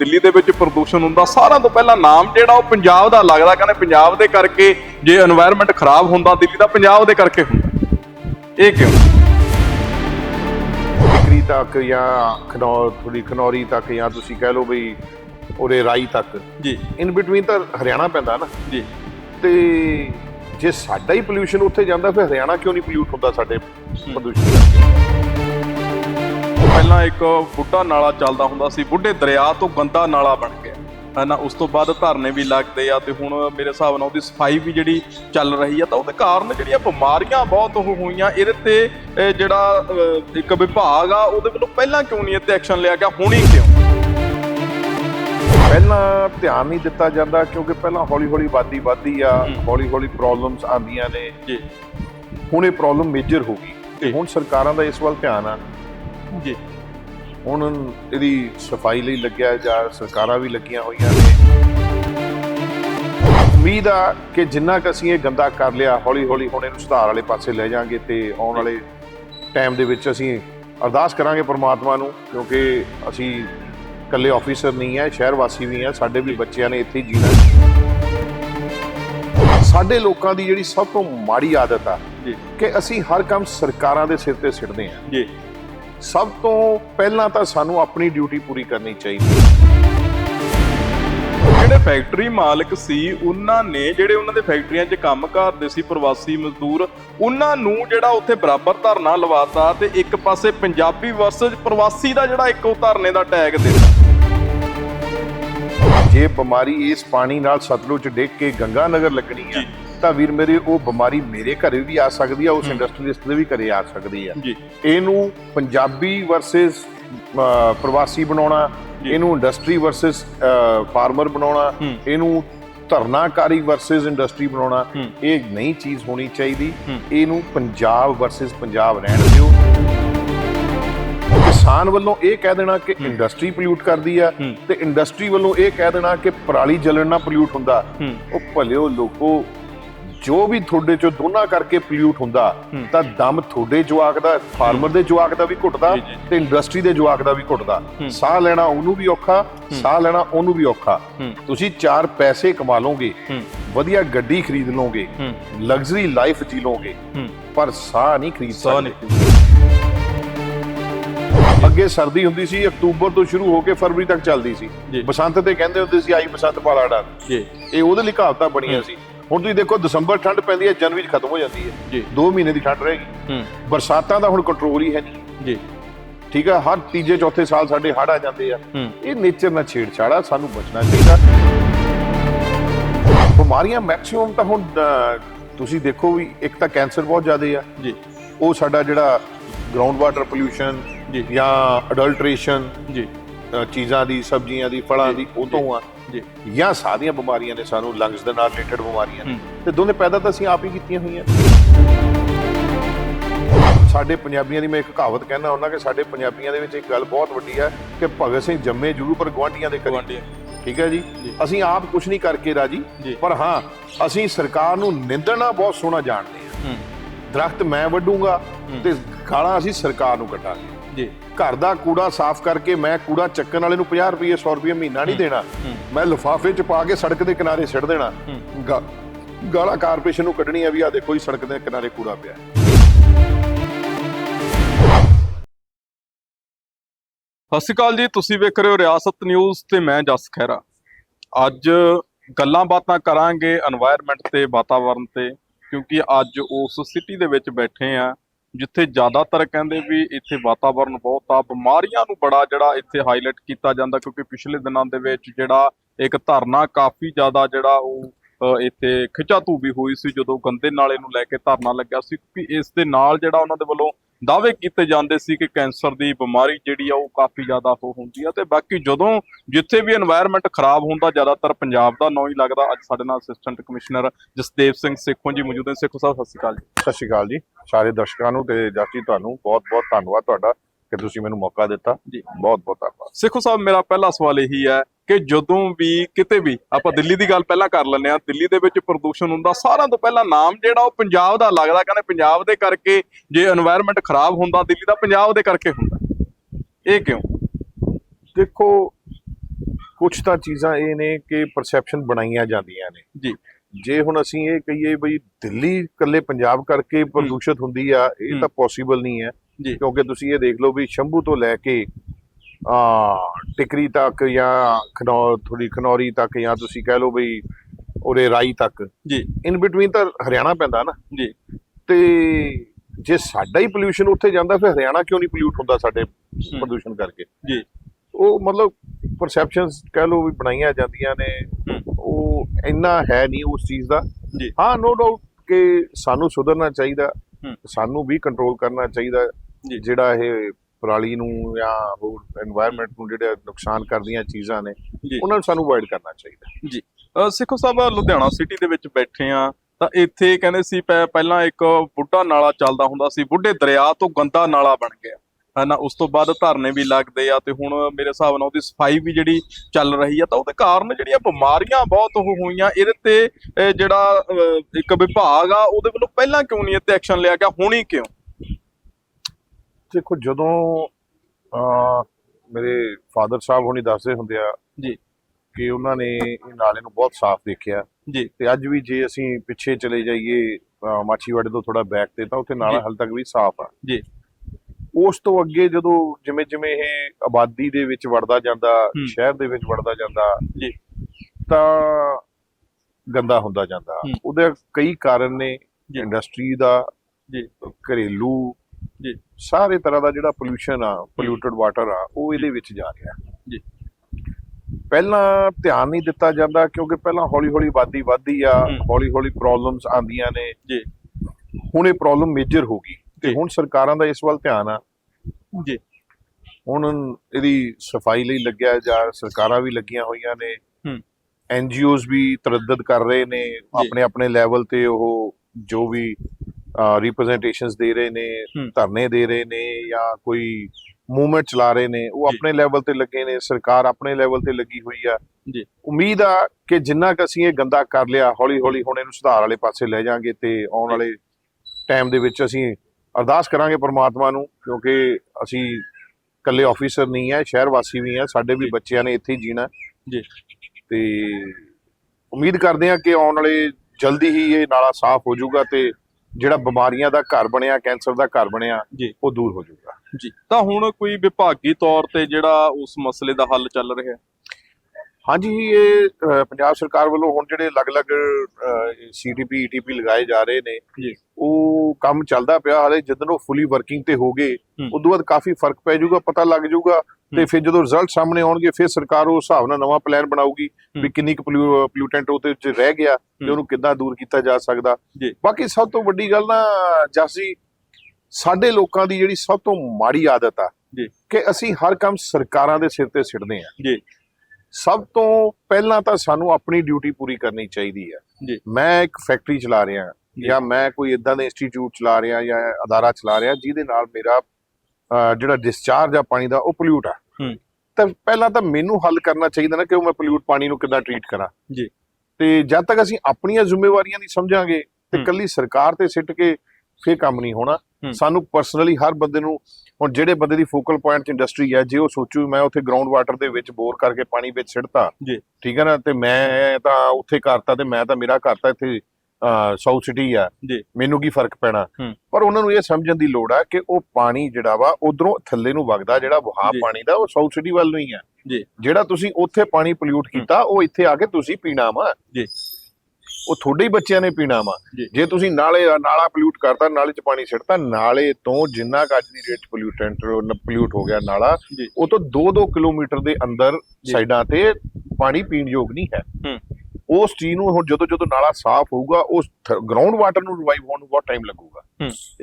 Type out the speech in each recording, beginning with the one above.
ਦਿੱਲੀ ਦੇ ਵਿੱਚ ਪ੍ਰਦੂਸ਼ਣ ਹੁੰਦਾ ਸਾਰਿਆਂ ਤੋਂ ਪਹਿਲਾਂ ਨਾਮ ਜਿਹੜਾ ਉਹ ਪੰਜਾਬ ਦਾ ਲੱਗਦਾ ਕਹਿੰਦੇ ਪੰਜਾਬ ਦੇ ਕਰਕੇ ਜੇ এনवायरमेंट ਖਰਾਬ ਹੁੰਦਾ ਦਿੱਲੀ ਦਾ ਪੰਜਾਬ ਦੇ ਕਰਕੇ ਹੁੰਦਾ। ਇਹ ਕਿਉਂ? ਕਰੀ ਤੱਕ ਜਾਂ ਖਨੌਰ ਥੋੜੀ ਖਨੌਰੀ ਤੱਕ ਜਾਂ ਤੁਸੀਂ ਕਹਿ ਲਓ ਬਈ ਉਰੇ ਰਾਈ ਤੱਕ ਜੀ। ਇਨ ਬਿਟਵੀਨ ਤਾਂ ਹਰਿਆਣਾ ਪੈਂਦਾ ਨਾ। ਜੀ। ਤੇ ਜੇ ਸਾਡਾ ਹੀ ਪੋਲੂਸ਼ਨ ਉੱਥੇ ਜਾਂਦਾ ਫਿਰ ਹਰਿਆਣਾ ਕਿਉਂ ਨਹੀਂ ਪੋਲੂਟ ਹੁੰਦਾ ਸਾਡੇ ਪ੍ਰਦੂਸ਼ਣ? ਪਹਿਲਾਂ ਇੱਕ ਬੁੱਢਾ ਨਾਲਾ ਚੱਲਦਾ ਹੁੰਦਾ ਸੀ ਬੁੱਢੇ ਦਰਿਆ ਤੋਂ ਗੰਦਾ ਨਾਲਾ ਬਣ ਗਿਆ। ਹਨਾ ਉਸ ਤੋਂ ਬਾਅਦ ਧਰਨੇ ਵੀ ਲੱਗਦੇ ਆ ਤੇ ਹੁਣ ਮੇਰੇ ਹਿਸਾਬ ਨਾਲ ਉਹਦੀ ਸਫ਼ਾਈ ਵੀ ਜਿਹੜੀ ਚੱਲ ਰਹੀ ਆ ਤਾਂ ਉਹਦੇ ਕਾਰਨ ਜਿਹੜੀਆਂ ਬਿਮਾਰੀਆਂ ਬਹੁਤ ਉਹ ਹੋਈਆਂ ਇਹਦੇ ਤੇ ਜਿਹੜਾ ਇੱਕ ਵਿਭਾਗ ਆ ਉਹਦੇ ਵੱਲੋਂ ਪਹਿਲਾਂ ਕਿਉਂ ਨਹੀਂ ਇੱਥੇ ਐਕਸ਼ਨ ਲਿਆ ਗਿਆ ਹੁਣ ਹੀ ਕਿਉਂ? ਪਹਿਲਾਂ ਧਿਆਨ ਨਹੀਂ ਦਿੱਤਾ ਜਾਂਦਾ ਕਿਉਂਕਿ ਪਹਿਲਾਂ ਹੌਲੀ ਹੌਲੀ ਵਾਦੀ ਵਾਦੀ ਆ ਹੂੰ। ਹੌਲੀ ਹੌਲੀ ਪ੍ਰੋਬਲਮਸ ਆਉਂਦੀਆਂ ਨੇ। ਜੀ। ਹੁਣ ਇਹ ਪ੍ਰੋਬਲਮ ਮੇਜਰ ਹੋ ਗਈ। ਤੇ। ਹੁਣ ਸਰਕਾਰਾਂ ਦਾ ਇਸ ਵੱਲ ਧਿਆਨ ਆ। ਜੀ। ਹੁਣ ਇਹਦੀ ਸਫ਼ਾਈ ਲਈ ਲੱਗਿਆ ਜਾਂ ਸਰਕਾਰਾਂ ਵੀ ਲੱਗੀਆਂ ਹੋਈਆਂ ਨੇ। ਉਮੀਦ ਆ ਕਿ ਜਿੰਨਾ ਕੁ ਅਸੀਂ ਇਹ ਗੰਦਾ ਕਰ ਲਿਆ ਹੌਲੀ ਹੌਲੀ ਹੁਣ ਇਹਨੂੰ ਸੁਧਾਰ ਵਾਲੇ ਪਾਸੇ ਲੈ ਜਾਾਂਗੇ ਤੇ ਆਉਣ ਵਾਲੇ ਟਾਈਮ ਦੇ ਵਿੱਚ ਅਸੀਂ ਅਰਦਾਸ ਕਰਾਂਗੇ ਪ੍ਰਮਾਤਮਾ ਨੂੰ ਕਿਉਂਕਿ ਅਸੀਂ ਇਕੱਲੇ ਆਫੀਸਰ ਨਹੀਂ ਹੈ ਸ਼ਹਿਰ ਵਾਸੀ ਵੀ ਹੈ ਸਾਡੇ ਵੀ ਬੱਚਿਆਂ ਨੇ ਇੱਥੇ ਜੀਣਾ। ਸਾਡੇ ਲੋਕਾਂ ਦੀ ਜਿਹੜੀ ਸਭ ਤੋਂ ਮਾੜੀ ਆਦਤ ਆ ਜੀ। ਕਿ ਅਸੀਂ ਹਰ ਕੰਮ ਸਰਕਾਰਾਂ ਦੇ ਸਿਰ ਤੇ ਸਿੱਟਦੇ ਹਾਂ ਜੀ। ਸਭ ਤੋਂ ਪਹਿਲਾਂ ਤਾਂ ਸਾਨੂੰ ਆਪਣੀ ਡਿਊਟੀ ਪੂਰੀ ਕਰਨੀ ਚਾਹੀਦੀ ਹੈ ਜਿਹੜੇ ਫੈਕਟਰੀ ਮਾਲਕ ਸੀ ਉਹਨਾਂ ਨੇ ਜਿਹੜੇ ਉਹਨਾਂ ਦੇ ਫੈਕਟਰੀਆਂ 'ਚ ਕੰਮ ਕਰਦੇ ਸੀ ਪ੍ਰਵਾਸੀ ਮਜ਼ਦੂਰ ਉਹਨਾਂ ਨੂੰ ਜਿਹੜਾ ਉੱਥੇ ਬਰਾਬਰ ਧਰਨਾ ਲਵਾਤਾ ਤੇ ਇੱਕ ਪਾਸੇ ਪੰਜਾਬੀ ਵਰਸਸ ਪ੍ਰਵਾਸੀ ਦਾ ਜਿਹੜਾ ਇੱਕ ਧਰਨੇ ਦਾ ਟੈਗ ਦਿੱਤਾ ਜੇ ਬਿਮਾਰੀ ਇਸ ਪਾਣੀ ਨਾਲ ਸਤਲੁਜ ਡਿੱਗ ਕੇ ਗੰਗਾ ਨਗਰ ਲੱਗਣੀ ਹੈ। ਤਾਂ ਵੀਰ ਮੇਰੇ ਉਹ ਬਿਮਾਰੀ ਮੇਰੇ ਘਰੇ ਵੀ ਆ ਸਕਦੀ ਆ ਉਸ। ਇੰਡਸਟਰੀਲਿਸਟ ਦੇ ਵੀ ਘਰੇ ਆ ਸਕਦੀ ਆ ਇਹਨੂੰ ਪੰਜਾਬੀ ਵਰਸਸ ਪ੍ਰਵਾਸੀ ਬਣਾਉਣਾ। ਇਹਨੂੰ ਇੰਡਸਟਰੀ ਵਰਸਸ ਫਾਰਮਰ ਬਣਾਉਣਾ। ਇਹਨੂੰ ਧਰਨਾਕਾਰੀ ਵਰਸਸ ਇੰਡਸਟਰੀ ਬਣਾਉਣਾ। ਇਹ ਨਹੀਂ ਚੀਜ਼ ਹੋਣੀ ਚਾਹੀਦੀ। ਇਹਨੂੰ ਪੰਜਾਬ ਵਰਸਸ ਪੰਜਾਬ ਰਹਿਣ ਦਿਓ ਕਿਸਾਨ ਵੱਲੋਂ ਇਹ ਕਹਿ ਦੇਣਾ ਕਿ। ਇੰਡਸਟਰੀ ਪੋਲਿਊਟ ਕਰਦੀ ਆ। ਤੇ ਇੰਡਸਟਰੀ ਵੱਲੋਂ ਇਹ ਕਹਿ ਦੇਣਾ ਕਿ ਪਰਾਲੀ ਜਲਣ ਨਾਲ ਪੋਲਿਊਟ ਹੁੰਦਾ ਉਹ ਭਲਿਓ ਲੋਕੋ ਜੋ ਵੀ ਤੁਹਾਡੇ ਚੋਂ ਦੋਨਾਂ ਕਰਕੇ ਪੋਲਿਊਟ ਹੁੰਦਾ। ਤਾਂ ਦਮ ਤੁਹਾਡੇ ਜਵਾਕ ਦਾ ਫਾਰਮਰ ਦੇ ਜਵਾਕ ਦਾ ਵੀ ਘੁੱਟਦਾ। ਤੇ ਇੰਡਸਟਰੀ ਦੇ ਜਵਾਕ ਦਾ ਵੀ ਘੁੱਟਦਾ। ਸਾਹ ਲੈਣਾ ਉਹਨੂੰ ਵੀ ਔਖਾ ਸਾਹ ਲੈਣਾ ਉਹਨੂੰ ਵੀ ਔਖਾ। ਤੁਸੀਂ ਚਾਰ ਪੈਸੇ ਕਮਾ ਲਓਗੇ ਵਧੀਆ ਗੱਡੀ ਖਰੀਦ ਲਓਗੇ ਲਗਜ਼ਰੀ ਲਾਈਫ ਜੀ ਲਓਗੇ ਪਰ ਸਾਹ ਨਹੀਂ ਖਰੀਦ ਸਕਦੇ। ਅੱਗੇ ਸਰਦੀ ਹੁੰਦੀ ਸੀ ਅਕਤੂਬਰ ਤੋਂ ਸ਼ੁਰੂ ਹੋ ਕੇ ਫਰਵਰੀ ਤੱਕ ਚੱਲਦੀ ਸੀ। ਬਸੰਤ ਤੇ ਕਹਿੰਦੇ ਹੁੰਦੇ ਸੀ ਆਈ ਬਸੰਤ ਪਾਲਾ ਡਰ ਜੀ। ਇਹ ਉਹਦੇ ਲਈ ਕਹਾਵਤਾਂ ਬਣੀਆਂ। ਸੀ। ਹੁਣ ਤੁਸੀਂ ਦੇਖੋ ਦਸੰਬਰ ਠੰਡ ਪੈਂਦੀ ਹੈ ਜਨਵਰੀ 'ਚ ਖਤਮ ਹੋ ਜਾਂਦੀ ਹੈ। ਜੀ। 2 ਮਹੀਨੇ ਦੀ ਠੰਡ ਰਹੇਗੀ। ਹੂੰ। ਬਰਸਾਤਾਂ ਦਾ ਹੁਣ ਕੰਟਰੋਲ ਹੀ ਹੈ ਨਹੀਂ। ਜੀ। ਠੀਕ ਹੈ ਹਰ ਤੀਜੇ ਚੌਥੇ ਸਾਲ ਸਾਡੇ ਹੜ੍ਹ ਆ ਜਾਂਦੇ ਆ। ਇਹ ਨੇਚਰ ਨਾਲ ਛੇੜਛਾੜਾ ਸਾਨੂੰ ਬਚਣਾ ਚਾਹੀਦਾ। ਬਿਮਾਰੀਆਂ ਮੈਕਸਿਮਮ ਤਾਂ ਹੁਣ ਤੁਸੀਂ ਦੇਖੋ ਵੀ ਇੱਕ ਤਾਂ ਕੈਂਸਰ ਬਹੁਤ ਜ਼ਿਆਦਾ ਆ। ਜੀ। ਉਹ ਸਾਡਾ ਜਿਹੜਾ ਗਰਾਊਂਡ ਵਾਟਰ ਪੋਲਿਊਸ਼ਨ ਜੀ। ਜਾਂ ਅਡਲਟ੍ਰੇਸ਼ਨ ਜੀ। ਚੀਜ਼ਾਂ ਦੀ ਸਬਜ਼ੀਆਂ ਦੀ ਫਲਾਂ ਦੀ ਉਹ ਤੋਂ ਆ। ਜੀ। ਜਾਂ ਸਾਰੀਆਂ ਬਿਮਾਰੀਆਂ ਨੇ ਸਾਨੂੰ ਲੰਗਸ ਦੇ ਨਾਲ ਰਿਲੇਟਡ ਬਿਮਾਰੀਆਂ ਨੇ। ਤੇ ਦੋਨੇ ਪੈਦਾ ਤਾਂ ਅਸੀਂ ਆਪ ਹੀ ਕੀਤੀਆਂ ਹੋਈਆਂ। ਸਾਡੇ ਪੰਜਾਬੀਆਂ ਦੀ ਮੈਂ ਇੱਕ ਕਹਾਵਤ ਕਹਿਣਾ ਹੁੰਦਾ ਕਿ ਸਾਡੇ ਪੰਜਾਬੀਆਂ ਦੇ ਵਿੱਚ ਇੱਕ ਗੱਲ ਬਹੁਤ ਵੱਡੀ ਹੈ ਕਿ ਭਗਤ ਸਿੰਘ ਜੰਮੇ ਜ਼ਰੂਰ ਪਰ ਗੁਆਂਢੀਆਂ ਦੇ ਕਰੀ ਠੀਕ ਹੈ ਜੀ। ਅਸੀਂ ਆਪ ਕੁਝ ਨਹੀਂ ਕਰਕੇ ਰਾਜੀ। ਪਰ ਹਾਂ ਅਸੀਂ ਸਰਕਾਰ ਨੂੰ ਨਿੰਦਣਾ ਬਹੁਤ ਸੋਹਣਾ ਜਾਣਦੇ ਹਾਂ। ਦਰਖਤ ਮੈਂ ਵੱਢੂੰਗਾ। ਤੇ ਗਾਲਾਂ ਅਸੀਂ ਸਰਕਾਰ ਨੂੰ ਕੱਟਾਂਗੇ ਜੀ। ਘਰ ਦਾ ਕੂੜਾ ਸਾਫ਼ ਕਰਕੇ ਮੈਂ ਕੂੜਾ ਚੱਕਣ ਵਾਲੇ ਨੂੰ 50 ਰੁਪਏ 100 ਰੁਪਏ ਮਹੀਨਾ ਨਹੀਂ ਦੇਣਾ। ਮੈਂ ਲਿਫਾਫੇ 'ਚ ਪਾ ਕੇ ਸੜਕ ਦੇ ਕਿਨਾਰੇ ਸਿੱਟ ਦੇਣਾ। ਗਾਲਾ ਕਾਰਪੋਰੇਸ਼ਨ ਨੂੰ ਕੱਢਣੀ ਆ ਵੀ ਆ ਦੇਖੋ ਹੀ ਸੜਕ ਦੇ ਕਿਨਾਰੇ ਕੂੜਾ ਪਿਆ। ਸਤਿ ਸ਼੍ਰੀ ਅਕਾਲ ਜੀ ਤੁਸੀਂ ਵੇਖ ਰਹੇ ਹੋ ਰਿਆਸਤ ਨਿਊਜ਼ ਤੇ ਮੈਂ ਜਸ ਖੈਰਾ ਅੱਜ ਗੱਲਾਂ ਬਾਤਾਂ ਕਰਾਂਗੇ এনवायरमेंट ਤੇ ਵਾਤਾਵਰਣ ਤੇ ਕਿਉਂਕਿ ਅੱਜ ਉਸ ਸਿਟੀ ਦੇ ਵਿੱਚ ਬੈਠੇ ਆ। ਜਿੱਥੇ ਜ਼ਿਆਦਾਤਰ ਕਹਿੰਦੇ ਵੀ ਇੱਥੇ ਵਾਤਾਵਰਣ ਬਹੁਤ ਆ ਬਿਮਾਰੀਆਂ ਨੂੰ ਬੜਾ ਜਿਹੜਾ ਇੱਥੇ ਹਾਈਲਾਈਟ ਕੀਤਾ ਜਾਂਦਾ ਕਿਉਂਕਿ ਪਿਛਲੇ ਦਿਨਾਂ ਦੇ ਵਿੱਚ ਜਿਹੜਾ ਇੱਕ ਧਰਨਾ ਕਾਫੀ ਜ਼ਿਆਦਾ ਜਿਹੜਾ ਉਹ ਅ, ਇੱਥੇ ਖਿੱਚਾਤੂ ਵੀ ਹੋਈ ਸੀ ਜਦੋਂ ਗੰਦੇ ਨਾਲੇ ਨੂੰ ਲੈ ਕੇ ਧਰਨਾ ਲੱਗਿਆ ਸੀ ਕਿ ਇਸ ਦੇ ਨਾਲ ਜਿਹੜਾ ਉਹਨਾਂ ਦੇ ਵੱਲੋਂ ਦਾਅਵੇ ਕੀਤੇ ਜਾਂਦੇ ਸੀ ਕਿ ਕੈਂਸਰ ਦੀ ਬਿਮਾਰੀ ਜਿਹੜੀ ਆ ਉਹ ਕਾਫੀ ਜ਼ਿਆਦਾ ਹੋ ਹੁੰਦੀ ਆ ਤੇ ਬਾਕੀ ਜਦੋਂ ਜਿੱਥੇ ਵੀ এনवायरमेंट ਖਰਾਬ ਹੁੰਦਾ, ਜ਼ਿਆਦਾਤਰ ਪੰਜਾਬ ਦਾ ਨੌ ਹੀ ਲੱਗਦਾ ਅੱਜ ਸਾਡੇ ਨਾਲ ਅਸਿਸਟੈਂਟ ਕਮਿਸ਼ਨਰ ਜਸਦੇਵ ਸਿੰਘ ਸੇਖੋਂ ਜੀ ਮੌਜੂਦ ਨੇ। ਸੇਖੋਂ ਸਾਹਿਬ, ਸਤਿ ਸ਼੍ਰੀ ਅਕਾਲ ਜੀ। ਸਤਿ ਸ਼੍ਰੀ ਅਕਾਲ ਜੀ। ਸਾਰੇ ਦਰਸ਼ਕਾਂ ਨੂੰ ਤੇ ਜਸਜੀ ਤੁਹਾਨੂੰ ਬਹੁਤ ਬਹੁਤ ਧੰਨਵਾਦ ਤੁਹਾਡਾ। ਕਿ ਤੁਸੀਂ ਮੈਨੂੰ ਮੌਕਾ ਦਿੱਤਾ। ਜੀ। ਬਹੁਤ ਬਹੁਤ ਧੰਨਵਾਦ। ਸਿੱਖੋ ਸਾਹਿਬ ਮੇਰਾ ਪਹਿਲਾ ਸਵਾਲ ਇਹੀ ਹੈ ਕਿ ਜਦੋਂ ਵੀ ਕਿਤੇ ਵੀ ਆਪਾਂ ਦਿੱਲੀ ਦੀ ਗੱਲ ਪਹਿਲਾਂ ਕਰ ਲੈਂਦੇ ਆ ਦਿੱਲੀ ਦੇ ਵਿੱਚ ਪ੍ਰਦੂਸ਼ਣ ਹੁੰਦਾ ਸਾਰਿਆਂ ਤੋਂ ਪਹਿਲਾਂ ਨਾਮ ਜਿਹੜਾ ਉਹ ਪੰਜਾਬ ਦਾ ਲੱਗਦਾ ਕਹਿੰਦੇ ਪੰਜਾਬ ਦੇ ਕਰਕੇ ਜੇ এনवायरमेंट ਖਰਾਬ ਹੁੰਦਾ ਦਿੱਲੀ ਦਾ ਪੰਜਾਬ ਦੇ ਕਰਕੇ ਹੁੰਦਾ। ਇਹ ਕਿਉਂ? ਦੇਖੋ ਕੁਝ ਤਾਂ ਚੀਜ਼ਾਂ ਇਹ ਨੇ ਕਿ ਪਰਸੈਪਸ਼ਨ ਬਣਾਈਆਂ ਜਾਂਦੀਆਂ ਨੇ। ਜੀ। ਜੇ ਹੁਣ ਅਸੀਂ ਇਹ ਕਹੀਏ ਬਈ ਦਿੱਲੀ ਇਕੱਲੇ ਪੰਜਾਬ ਕਰਕੇ ਪ੍ਰਦੂਸ਼ਿਤ ਹੁੰਦੀ ਆ ਇਹ ਤਾਂ ਪੋਸੀਬਲ ਨਹੀਂ ਹੈ। ਜੀ। ਕਿਉਂਕਿ ਤੁਸੀਂ ਇਹ ਦੇਖ ਲਓ ਵੀ ਸ਼ੰਭੂ ਤੋਂ ਲੈ ਕੇ ਆ ਟਿਕਰੀ ਤੱਕ ਜਾਂ ਖਨੌਰ ਥੋੜੀ ਖਨੌਰੀ ਤੱਕ ਜਾਂ ਤੁਸੀਂ ਕਹਿ ਲਓ ਬਈ ਉਰੇ ਰਾਈ ਤੱਕ ਜੀ ਇਨ ਬਿਟਵੀਨ ਤਾਂ ਹਰਿਆਣਾ ਪੈਂਦਾ ਨਾ ਜੀ ਤੇ ਜੇ ਸਾਡਾ ਹੀ ਪੋਲੂਸ਼ਨ ਉੱਥੇ ਜਾਂਦਾ ਫਿਰ ਹਰਿਆਣਾ ਕਿਉਂ ਨਹੀਂ ਪੋਲਿਊਟ ਹੁੰਦਾ ਸਾਡੇ। ਪ੍ਰਦੂਸ਼ਣ ਕਰਕੇ ਜੀ ਉਹ ਮਤਲਬ ਪਰਸੈਪਸ਼ਨਸ ਕਹਿ ਲਓ ਵੀ ਬਣਾਈਆਂ ਜਾਂਦੀਆਂ ਨੇ। ਉਹ ਇੰਨਾ ਹੈ ਨਹੀਂ ਉਸ ਚੀਜ਼ ਦਾ ਜੀ। ਹਾਂ ਨੋ ਡਾਊਟ ਕਿ ਸਾਨੂੰ ਸੁਧਰਨਾ ਚਾਹੀਦਾ। ਸਾਨੂੰ ਵੀ ਕੰਟਰੋਲ ਕਰਨਾ ਚਾਹੀਦਾ। ਜਿਹੜਾ ਇਹ ਪਰਾਲੀ ਨੂੰ ਜਾਂ ਹੋਰ এনवायरमेंट ਨੂੰ ਜਿਹੜੇ ਨੁਕਸਾਨ ਕਰਦੀਆਂ ਚੀਜ਼ਾਂ ਨੇ ਉਹਨਾਂ ਨੂੰ ਸਾਨੂੰ ਅਵੋਇਡ ਕਰਨਾ ਚਾਹੀਦਾ। ਜੀ। ਸਿੱਖੋ ਸਾਹਿਬ ਲੁਧਿਆਣਾ ਸਿਟੀ ਦੇ ਵਿੱਚ ਬੈਠੇ ਆ ਤਾਂ ਇੱਥੇ ਕਹਿੰਦੇ ਸੀ ਪਹਿਲਾਂ ਇੱਕ ਬੁੱਢਾ ਨਾਲਾ ਚੱਲਦਾ ਹੁੰਦਾ ਸੀ ਬੁੱਢੇ ਦਰਿਆ ਤੋਂ ਗੰਦਾ ਨਾਲਾ ਬਣ ਗਿਆ। ਹਨਾ ਉਸ ਤੋਂ ਬਾਅਦ ਧਰਨੇ ਵੀ ਲੱਗਦੇ ਆ ਤੇ ਹੁਣ ਮੇਰੇ ਹਿਸਾਬ ਨਾਲ ਉਹਦੀ ਸਫ਼ਾਈ ਵੀ ਜਿਹੜੀ ਚੱਲ ਰਹੀ ਆ ਤਾਂ ਉਹਦੇ ਕਾਰਨ ਜਿਹੜੀਆਂ ਬਿਮਾਰੀਆਂ ਬਹੁਤ ਹੋ ਹੋਈਆਂ ਇਹਦੇ ਤੇ ਜਿਹੜਾ ਇੱਕ ਵਿਭਾਗ ਆ ਉਹਦੇ ਵੱਲੋਂ ਪਹਿਲਾਂ ਕਿਉਂ ਨਹੀਂ ਇੱਥੇ ਐਕਸ਼ਨ ਲਿਆ ਗਿਆ ਹੁਣੀ ਕਿਉਂ? ਦੇਖੋ ਜਦੋਂ ਮੇਰੇ ਫਾਦਰ ਸਾਹਿਬ ਹੁਣੀ ਦੱਸਦੇ ਹੁੰਦੇ ਆ ਜੀ। ਕਿ ਉਹਨਾਂ ਨੇ ਇਹ ਨਾਲੇ ਨੂੰ ਬਹੁਤ ਸਾਫ਼ ਦੇਖਿਆ ਜੀ ਤੇ ਅੱਜ ਵੀ ਜੇ ਅਸੀਂ ਪਿੱਛੇ ਚਲੇ ਜਾਈਏ ਮਾਛੀਵਾੜੇ ਤੋਂ ਥੋੜਾ ਬੈਕ ਤੇ ਤਾਂ ਉੱਥੇ ਨਾਲਾ। ਹਾਲ ਤੱਕ ਵੀ ਸਾਫ਼ ਆ ਜੀ। ਉਸ ਤੋਂ ਅੱਗੇ ਜਦੋਂ ਜਿਵੇਂ ਜਿਵੇਂ ਇਹ ਆਬਾਦੀ ਦੇ ਵਿੱਚ ਵੜਦਾ ਜਾਂਦਾ। ਸ਼ਹਿਰ ਦੇ ਵਿੱਚ ਵੜਦਾ ਜਾਂਦਾ ਜੀ। ਤਾਂ ਗੰਦਾ ਹੁੰਦਾ ਜਾਂਦਾ। ਉਹਦੇ ਕਈ ਕਾਰਨ ਨੇ। ਇੰਡਸਟਰੀ ਦਾ ਜੀ। ਘਰੇਲੂ ਜੀ। ਸਾਰੇ ਤਰ੍ਹਾਂ ਦਾ ਜਿਹੜਾ ਪੋਲੂਸ਼ਨ ਆ ਪੋਲਿਊਟਡ ਵਾਟਰ ਆ ਉਹ ਇਹਦੇ ਵਿੱਚ ਜਾ ਰਿਹਾ ਜੀ। ਪਹਿਲਾਂ ਧਿਆਨ ਨਹੀਂ ਦਿੱਤਾ ਜਾਂਦਾ ਕਿਉਂਕਿ ਪਹਿਲਾਂ ਹੌਲੀ ਹੌਲੀ ਆਬਾਦੀ ਵੱਧਦੀ ਆ ਹੂੰ। ਹੌਲੀ ਹੌਲੀ ਪ੍ਰੋਬਲਮਸ ਆਉਂਦੀਆਂ ਨੇ ਜੀ। ਹੁਣ ਇਹ ਪ੍ਰੋਬਲਮ ਮੇਜਰ ਹੋ ਗਈ ਤੇ। ਹੁਣ ਸਰਕਾਰਾਂ ਦਾ ਇਸ ਵੱਲ ਧਿਆਨ ਆ ਜੀ ਹੁਣ ਇਹਦੀ ਸਫ਼ਾਈ ਲਈ ਲੱਗਿਆ ਜਾਂ ਸਰਕਾਰਾਂ ਵੀ ਲੱਗੀਆਂ ਹੋਈਆਂ ਨੇ। ਐਨਜੀਓਜ਼ ਵੀ ਤਰੱਦਦ ਕਰ ਰਹੇ ਨੇ ਆਪਣੇ ਆਪਣੇ ਲੈਵਲ ਤੇ ਉਹ ਜੋ ਵੀ ਰਿਪਰੈਜ਼ੈਂਟੇਸ਼ਨਸ ਦੇ ਰਹੇ ਨੇ। ਧਰਨੇ ਦੇ ਰਹੇ ਨੇ ਜਾਂ ਕੋਈ ਮੂਵਮੈਂਟ ਚਲਾ ਰਹੇ ਨੇ ਉਹ। ਆਪਣੇ ਲੈਵਲ ਤੇ ਲੱਗੇ ਨੇ ਸਰਕਾਰ ਆਪਣੇ ਲੈਵਲ ਤੇ ਲੱਗੀ ਹੋਈ ਆ ਜੀ। ਉਮੀਦ ਆ ਕਿ ਜਿੰਨਾ ਕੁ ਅਸੀਂ ਇਹ ਗੰਦਾ ਕਰ ਲਿਆ ਹੌਲੀ ਹੌਲੀ ਹੁਣ ਇਹਨੂੰ ਸੁਧਾਰ ਵਾਲੇ ਪਾਸੇ ਲੈ ਜਾਾਂਗੇ ਤੇ ਆਉਣ ਵਾਲੇ ਟਾਈਮ ਦੇ ਵਿੱਚ ਅਸੀਂ ਅਰਦਾਸ ਕਰਾਂਗੇ ਪ੍ਰਮਾਤਮਾ ਨੂੰ ਕਿਉਂਕਿ ਅਸੀਂ ਇਕੱਲੇ ਆਫੀਸਰ ਨਹੀਂ ਆ ਸ਼ਹਿਰ ਵਾਸੀ ਵੀ ਆ ਸਾਡੇ ਵੀ। ਬੱਚਿਆਂ ਨੇ ਇੱਥੇ ਹੀ ਜੀਣਾ ਜੀ। ਤੇ ਉਮੀਦ ਕਰਦੇ ਆ ਕਿ ਆਉਣ ਵਾਲੇ ਜਲਦੀ ਹੀ ਇਹ ਨਾਲਾ ਸਾਫ਼ ਹੋ ਜਾਊਗਾ ਤੇ ਜਿਹੜਾ ਬਿਮਾਰੀਆਂ ਦਾ ਘਰ ਬਣਿਆ ਕੈਂਸਰ ਦਾ ਘਰ ਬਣਿਆ ਜੀ। ਉਹ ਦੂਰ ਹੋ ਜਾਊਗਾ ਜੀ ਤਾਂ ਹੁਣ ਕੋਈ ਵਿਭਾਗੀ ਤੌਰ ਤੇ ਜਿਹੜਾ ਉਸ ਮਸਲੇ ਦਾ ਹੱਲ ਚੱਲ ਰਿਹਾ ਹੈ ਹਾਂਜੀ ਇਹ ਅਹ, ਪੰਜਾਬ ਸਰਕਾਰ ਵੱਲੋਂ ਹੁਣ ਜਿਹੜੇ ਅਲੱਗ-ਅਲੱਗ ਸੀਟੀਪੀ ਈਟੀਪੀ ਲਗਾਏ ਜਾ ਰਹੇ ਨੇ ਜੀ। ਉਹ ਕੰਮ ਚੱਲਦਾ ਪਿਆ ਹਾਲੇ ਜਦੋਂ ਉਹ ਫੁੱਲੀ ਵਰਕਿੰਗ ਤੇ ਹੋ ਗਏ ਹੂੰ। ਉਦੋਂ ਬਾਅਦ ਕਾਫੀ ਫ਼ਰਕ ਪੈ ਜਾਊਗਾ ਪਤਾ ਲੱਗ ਜਾਊਗਾ ਤੇ ਹੂੰ। ਫਿਰ ਜਦੋਂ ਰਿਜ਼ਲਟ ਸਾਹਮਣੇ ਆਉਣਗੇ ਫਿਰ ਸਰਕਾਰ ਉਸ ਹਿਸਾਬ ਨਾਲ ਨਵਾਂ ਪਲਾਨ ਬਣਾਊਗੀ ਵੀ ਹੂੰ। ਕਿੰਨੀ ਕੁ ਪੋਲਿਊਟੈਂਟ ਉਹਦੇ ਵਿੱਚ ਰਹਿ ਗਿਆ ਤੇ ਹੂੰ। ਉਹਨੂੰ ਕਿੱਦਾਂ ਦੂਰ ਕੀਤਾ ਜਾ ਸਕਦਾ। ਬਾਕੀ ਸਭ ਤੋਂ ਵੱਡੀ ਗੱਲ ਨਾ ਜਾਸੀ ਸਾਡੇ ਲੋਕਾਂ ਦੀ ਜਿਹੜੀ ਸਭ ਤੋਂ ਮਾੜੀ ਆਦਤ ਆ। ਕਿ ਅਸੀਂ ਹਰ ਕੰਮ ਸਰਕਾਰਾਂ ਦੇ ਸਿਰ ਤੇ ਸਿੱਟਦੇ ਆ ਜੀ। ਸਭ ਤੋਂ ਪਹਿਲਾਂ ਤਾਂ ਸਾਨੂੰ ਆਪਣੀ ਡਿਊਟੀ ਪੂਰੀ ਕਰਨੀ ਚਾਹੀਦੀ ਆ ਜੀ। ਮੈਂ ਇੱਕ ਫੈਕਟਰੀ ਚਲਾ ਰਿਹਾ ਜੀ। ਮੈਂ ਕੋਈ ਇਦਾਂ ਦਾ ਇੰਸਟੀਚਿਊਟ ਚਲਾ ਰਿਹਾ ਜਾਂ ਅਦਾਰਾ ਚਲਾ ਰਿਹਾ ਜਿਹਦੇ ਨਾਲ ਮੇਰਾ ਜਿਹੜਾ ਡਿਸਚਾਰਜ ਆ ਪਾਣੀ ਦਾ ਉਹ ਪੋਲਿਊਟ ਆ। ਤਾਂ ਪਹਿਲਾਂ ਤਾਂ ਮੈਨੂੰ ਹੱਲ ਕਰਨਾ ਚਾਹੀਦਾ ਨਾ ਕਿ ਉਹ ਮੈਂ ਪੋਲਿਊਟ ਪਾਣੀ ਨੂੰ ਕਿੱਦਾਂ ਟ੍ਰੀਟ ਕਰਾਂ ਜੀ। ਤੇ ਜਦ ਤੱਕ ਅਸੀਂ ਆਪਣੀਆਂ ਜ਼ਿੰਮੇਵਾਰੀਆਂ ਨਹੀਂ ਸਮਝਾਂਗੇ ਤੇ। ਕੱਲੀ ਸਰਕਾਰ ਤੇ ਸਿੱਟ ਕੇ ਫੇਰ ਕੰਮ ਨਹੀਂ ਹੋਣਾ। ਸਾਨੂੰ ਪਰਸਨਲੀ ਹਰ ਬੰਦੇ ਨੂੰ ਹੁਣ ਜਿਹੜੇ ਬੰਦੇ ਦੀ ਫੋਕਲ ਪੁਆਇੰਟ ਚ ਇੰਡਸਟਰੀ ਹੈ ਜੇ ਉਹ ਸੋਚੂ ਮੈਂ ਉੱਥੇ ਗਰਾਊਂਡ ਵਾਟਰ ਦੇ ਵਿੱਚ ਬੋਰ ਕਰਕੇ ਪਾਣੀ ਵਿੱਚ ਸਿੱਟਤਾ ਜੀ। ਠੀਕ ਹੈ ਨਾ ਤੇ ਮੈਂ ਤਾਂ ਉੱਥੇ ਕਰਤਾ ਤੇ ਮੈਂ ਤਾਂ ਮੇਰਾ ਘਰ ਤਾਂ ਇੱਥੇ ਸਾਊਥ ਸਿਟੀ ਆ ਜੀ। ਮੈਨੂੰ ਕੀ ਫ਼ਰਕ ਪੈਣਾ। ਪਰ ਉਹਨਾਂ ਨੂੰ ਇਹ ਸਮਝਣ ਦੀ ਲੋੜ ਆ ਕਿ ਉਹ ਪਾਣੀ ਜਿਹੜਾ ਵਾ ਉਧਰੋਂ ਥੱਲੇ ਨੂੰ ਵਗਦਾ ਜਿਹੜਾ ਵਹਾਅ। ਪਾਣੀ ਦਾ ਉਹ ਸਾਊਥ ਸਿਟੀ ਵੱਲ ਨੂੰ ਹੀ ਆ ਜੀ। ਜਿਹੜਾ ਤੁਸੀਂ ਉੱਥੇ ਪਾਣੀ ਪੋਲਿਊਟ ਕੀਤਾ ਉਹ ਇੱਥੇ ਆ ਕੇ ਤੁਸੀਂ ਪੀਣਾ ਵਾ ਜੀ। ਉਹ ਤੁਹਾਡੇ ਹੀ ਬੱਚਿਆਂ ਨੇ ਪੀਣਾ ਵਾ ਜੀ। ਤੁਸੀਂ ਨਾਲੇ ਨਾਲਾ ਪੋਲਿਊਟ ਕਰਤਾ ਨਾਲੇ 'ਚ ਪਾਣੀ ਸਿੱਟਤਾ ਨਾਲੇ ਤੋਂ ਜਿੰਨਾ ਕੁ ਅੱਜ ਦੀ ਰੇਟ ਪੋਲਿਊਟੈਂਟ ਪੋਲਿਊਟ ਹੋ ਗਿਆ ਨਾਲਾ। ਉਹ ਤੋਂ 2-2 ਕਿਲੋਮੀਟਰ ਦੇ ਅੰਦਰ। ਸਾਈਡਾਂ ਤੇ ਪਾਣੀ ਪੀਣ ਯੋਗ ਨਹੀਂ ਹੈ ਹੂੰ। ਉਸ ਚੀਜ਼ ਨੂੰ ਹੁਣ ਜਦੋਂ ਜਦੋਂ ਨਾਲਾ ਸਾਫ਼ ਹੋਊਗਾ ਉਸ ਗਰਾਊਂਡ ਵਾਟਰ ਨੂੰ ਰਿਵਾਈਵ ਹੋਣ ਨੂੰ ਬਹੁਤ ਟਾਈਮ ਲੱਗੂਗਾ।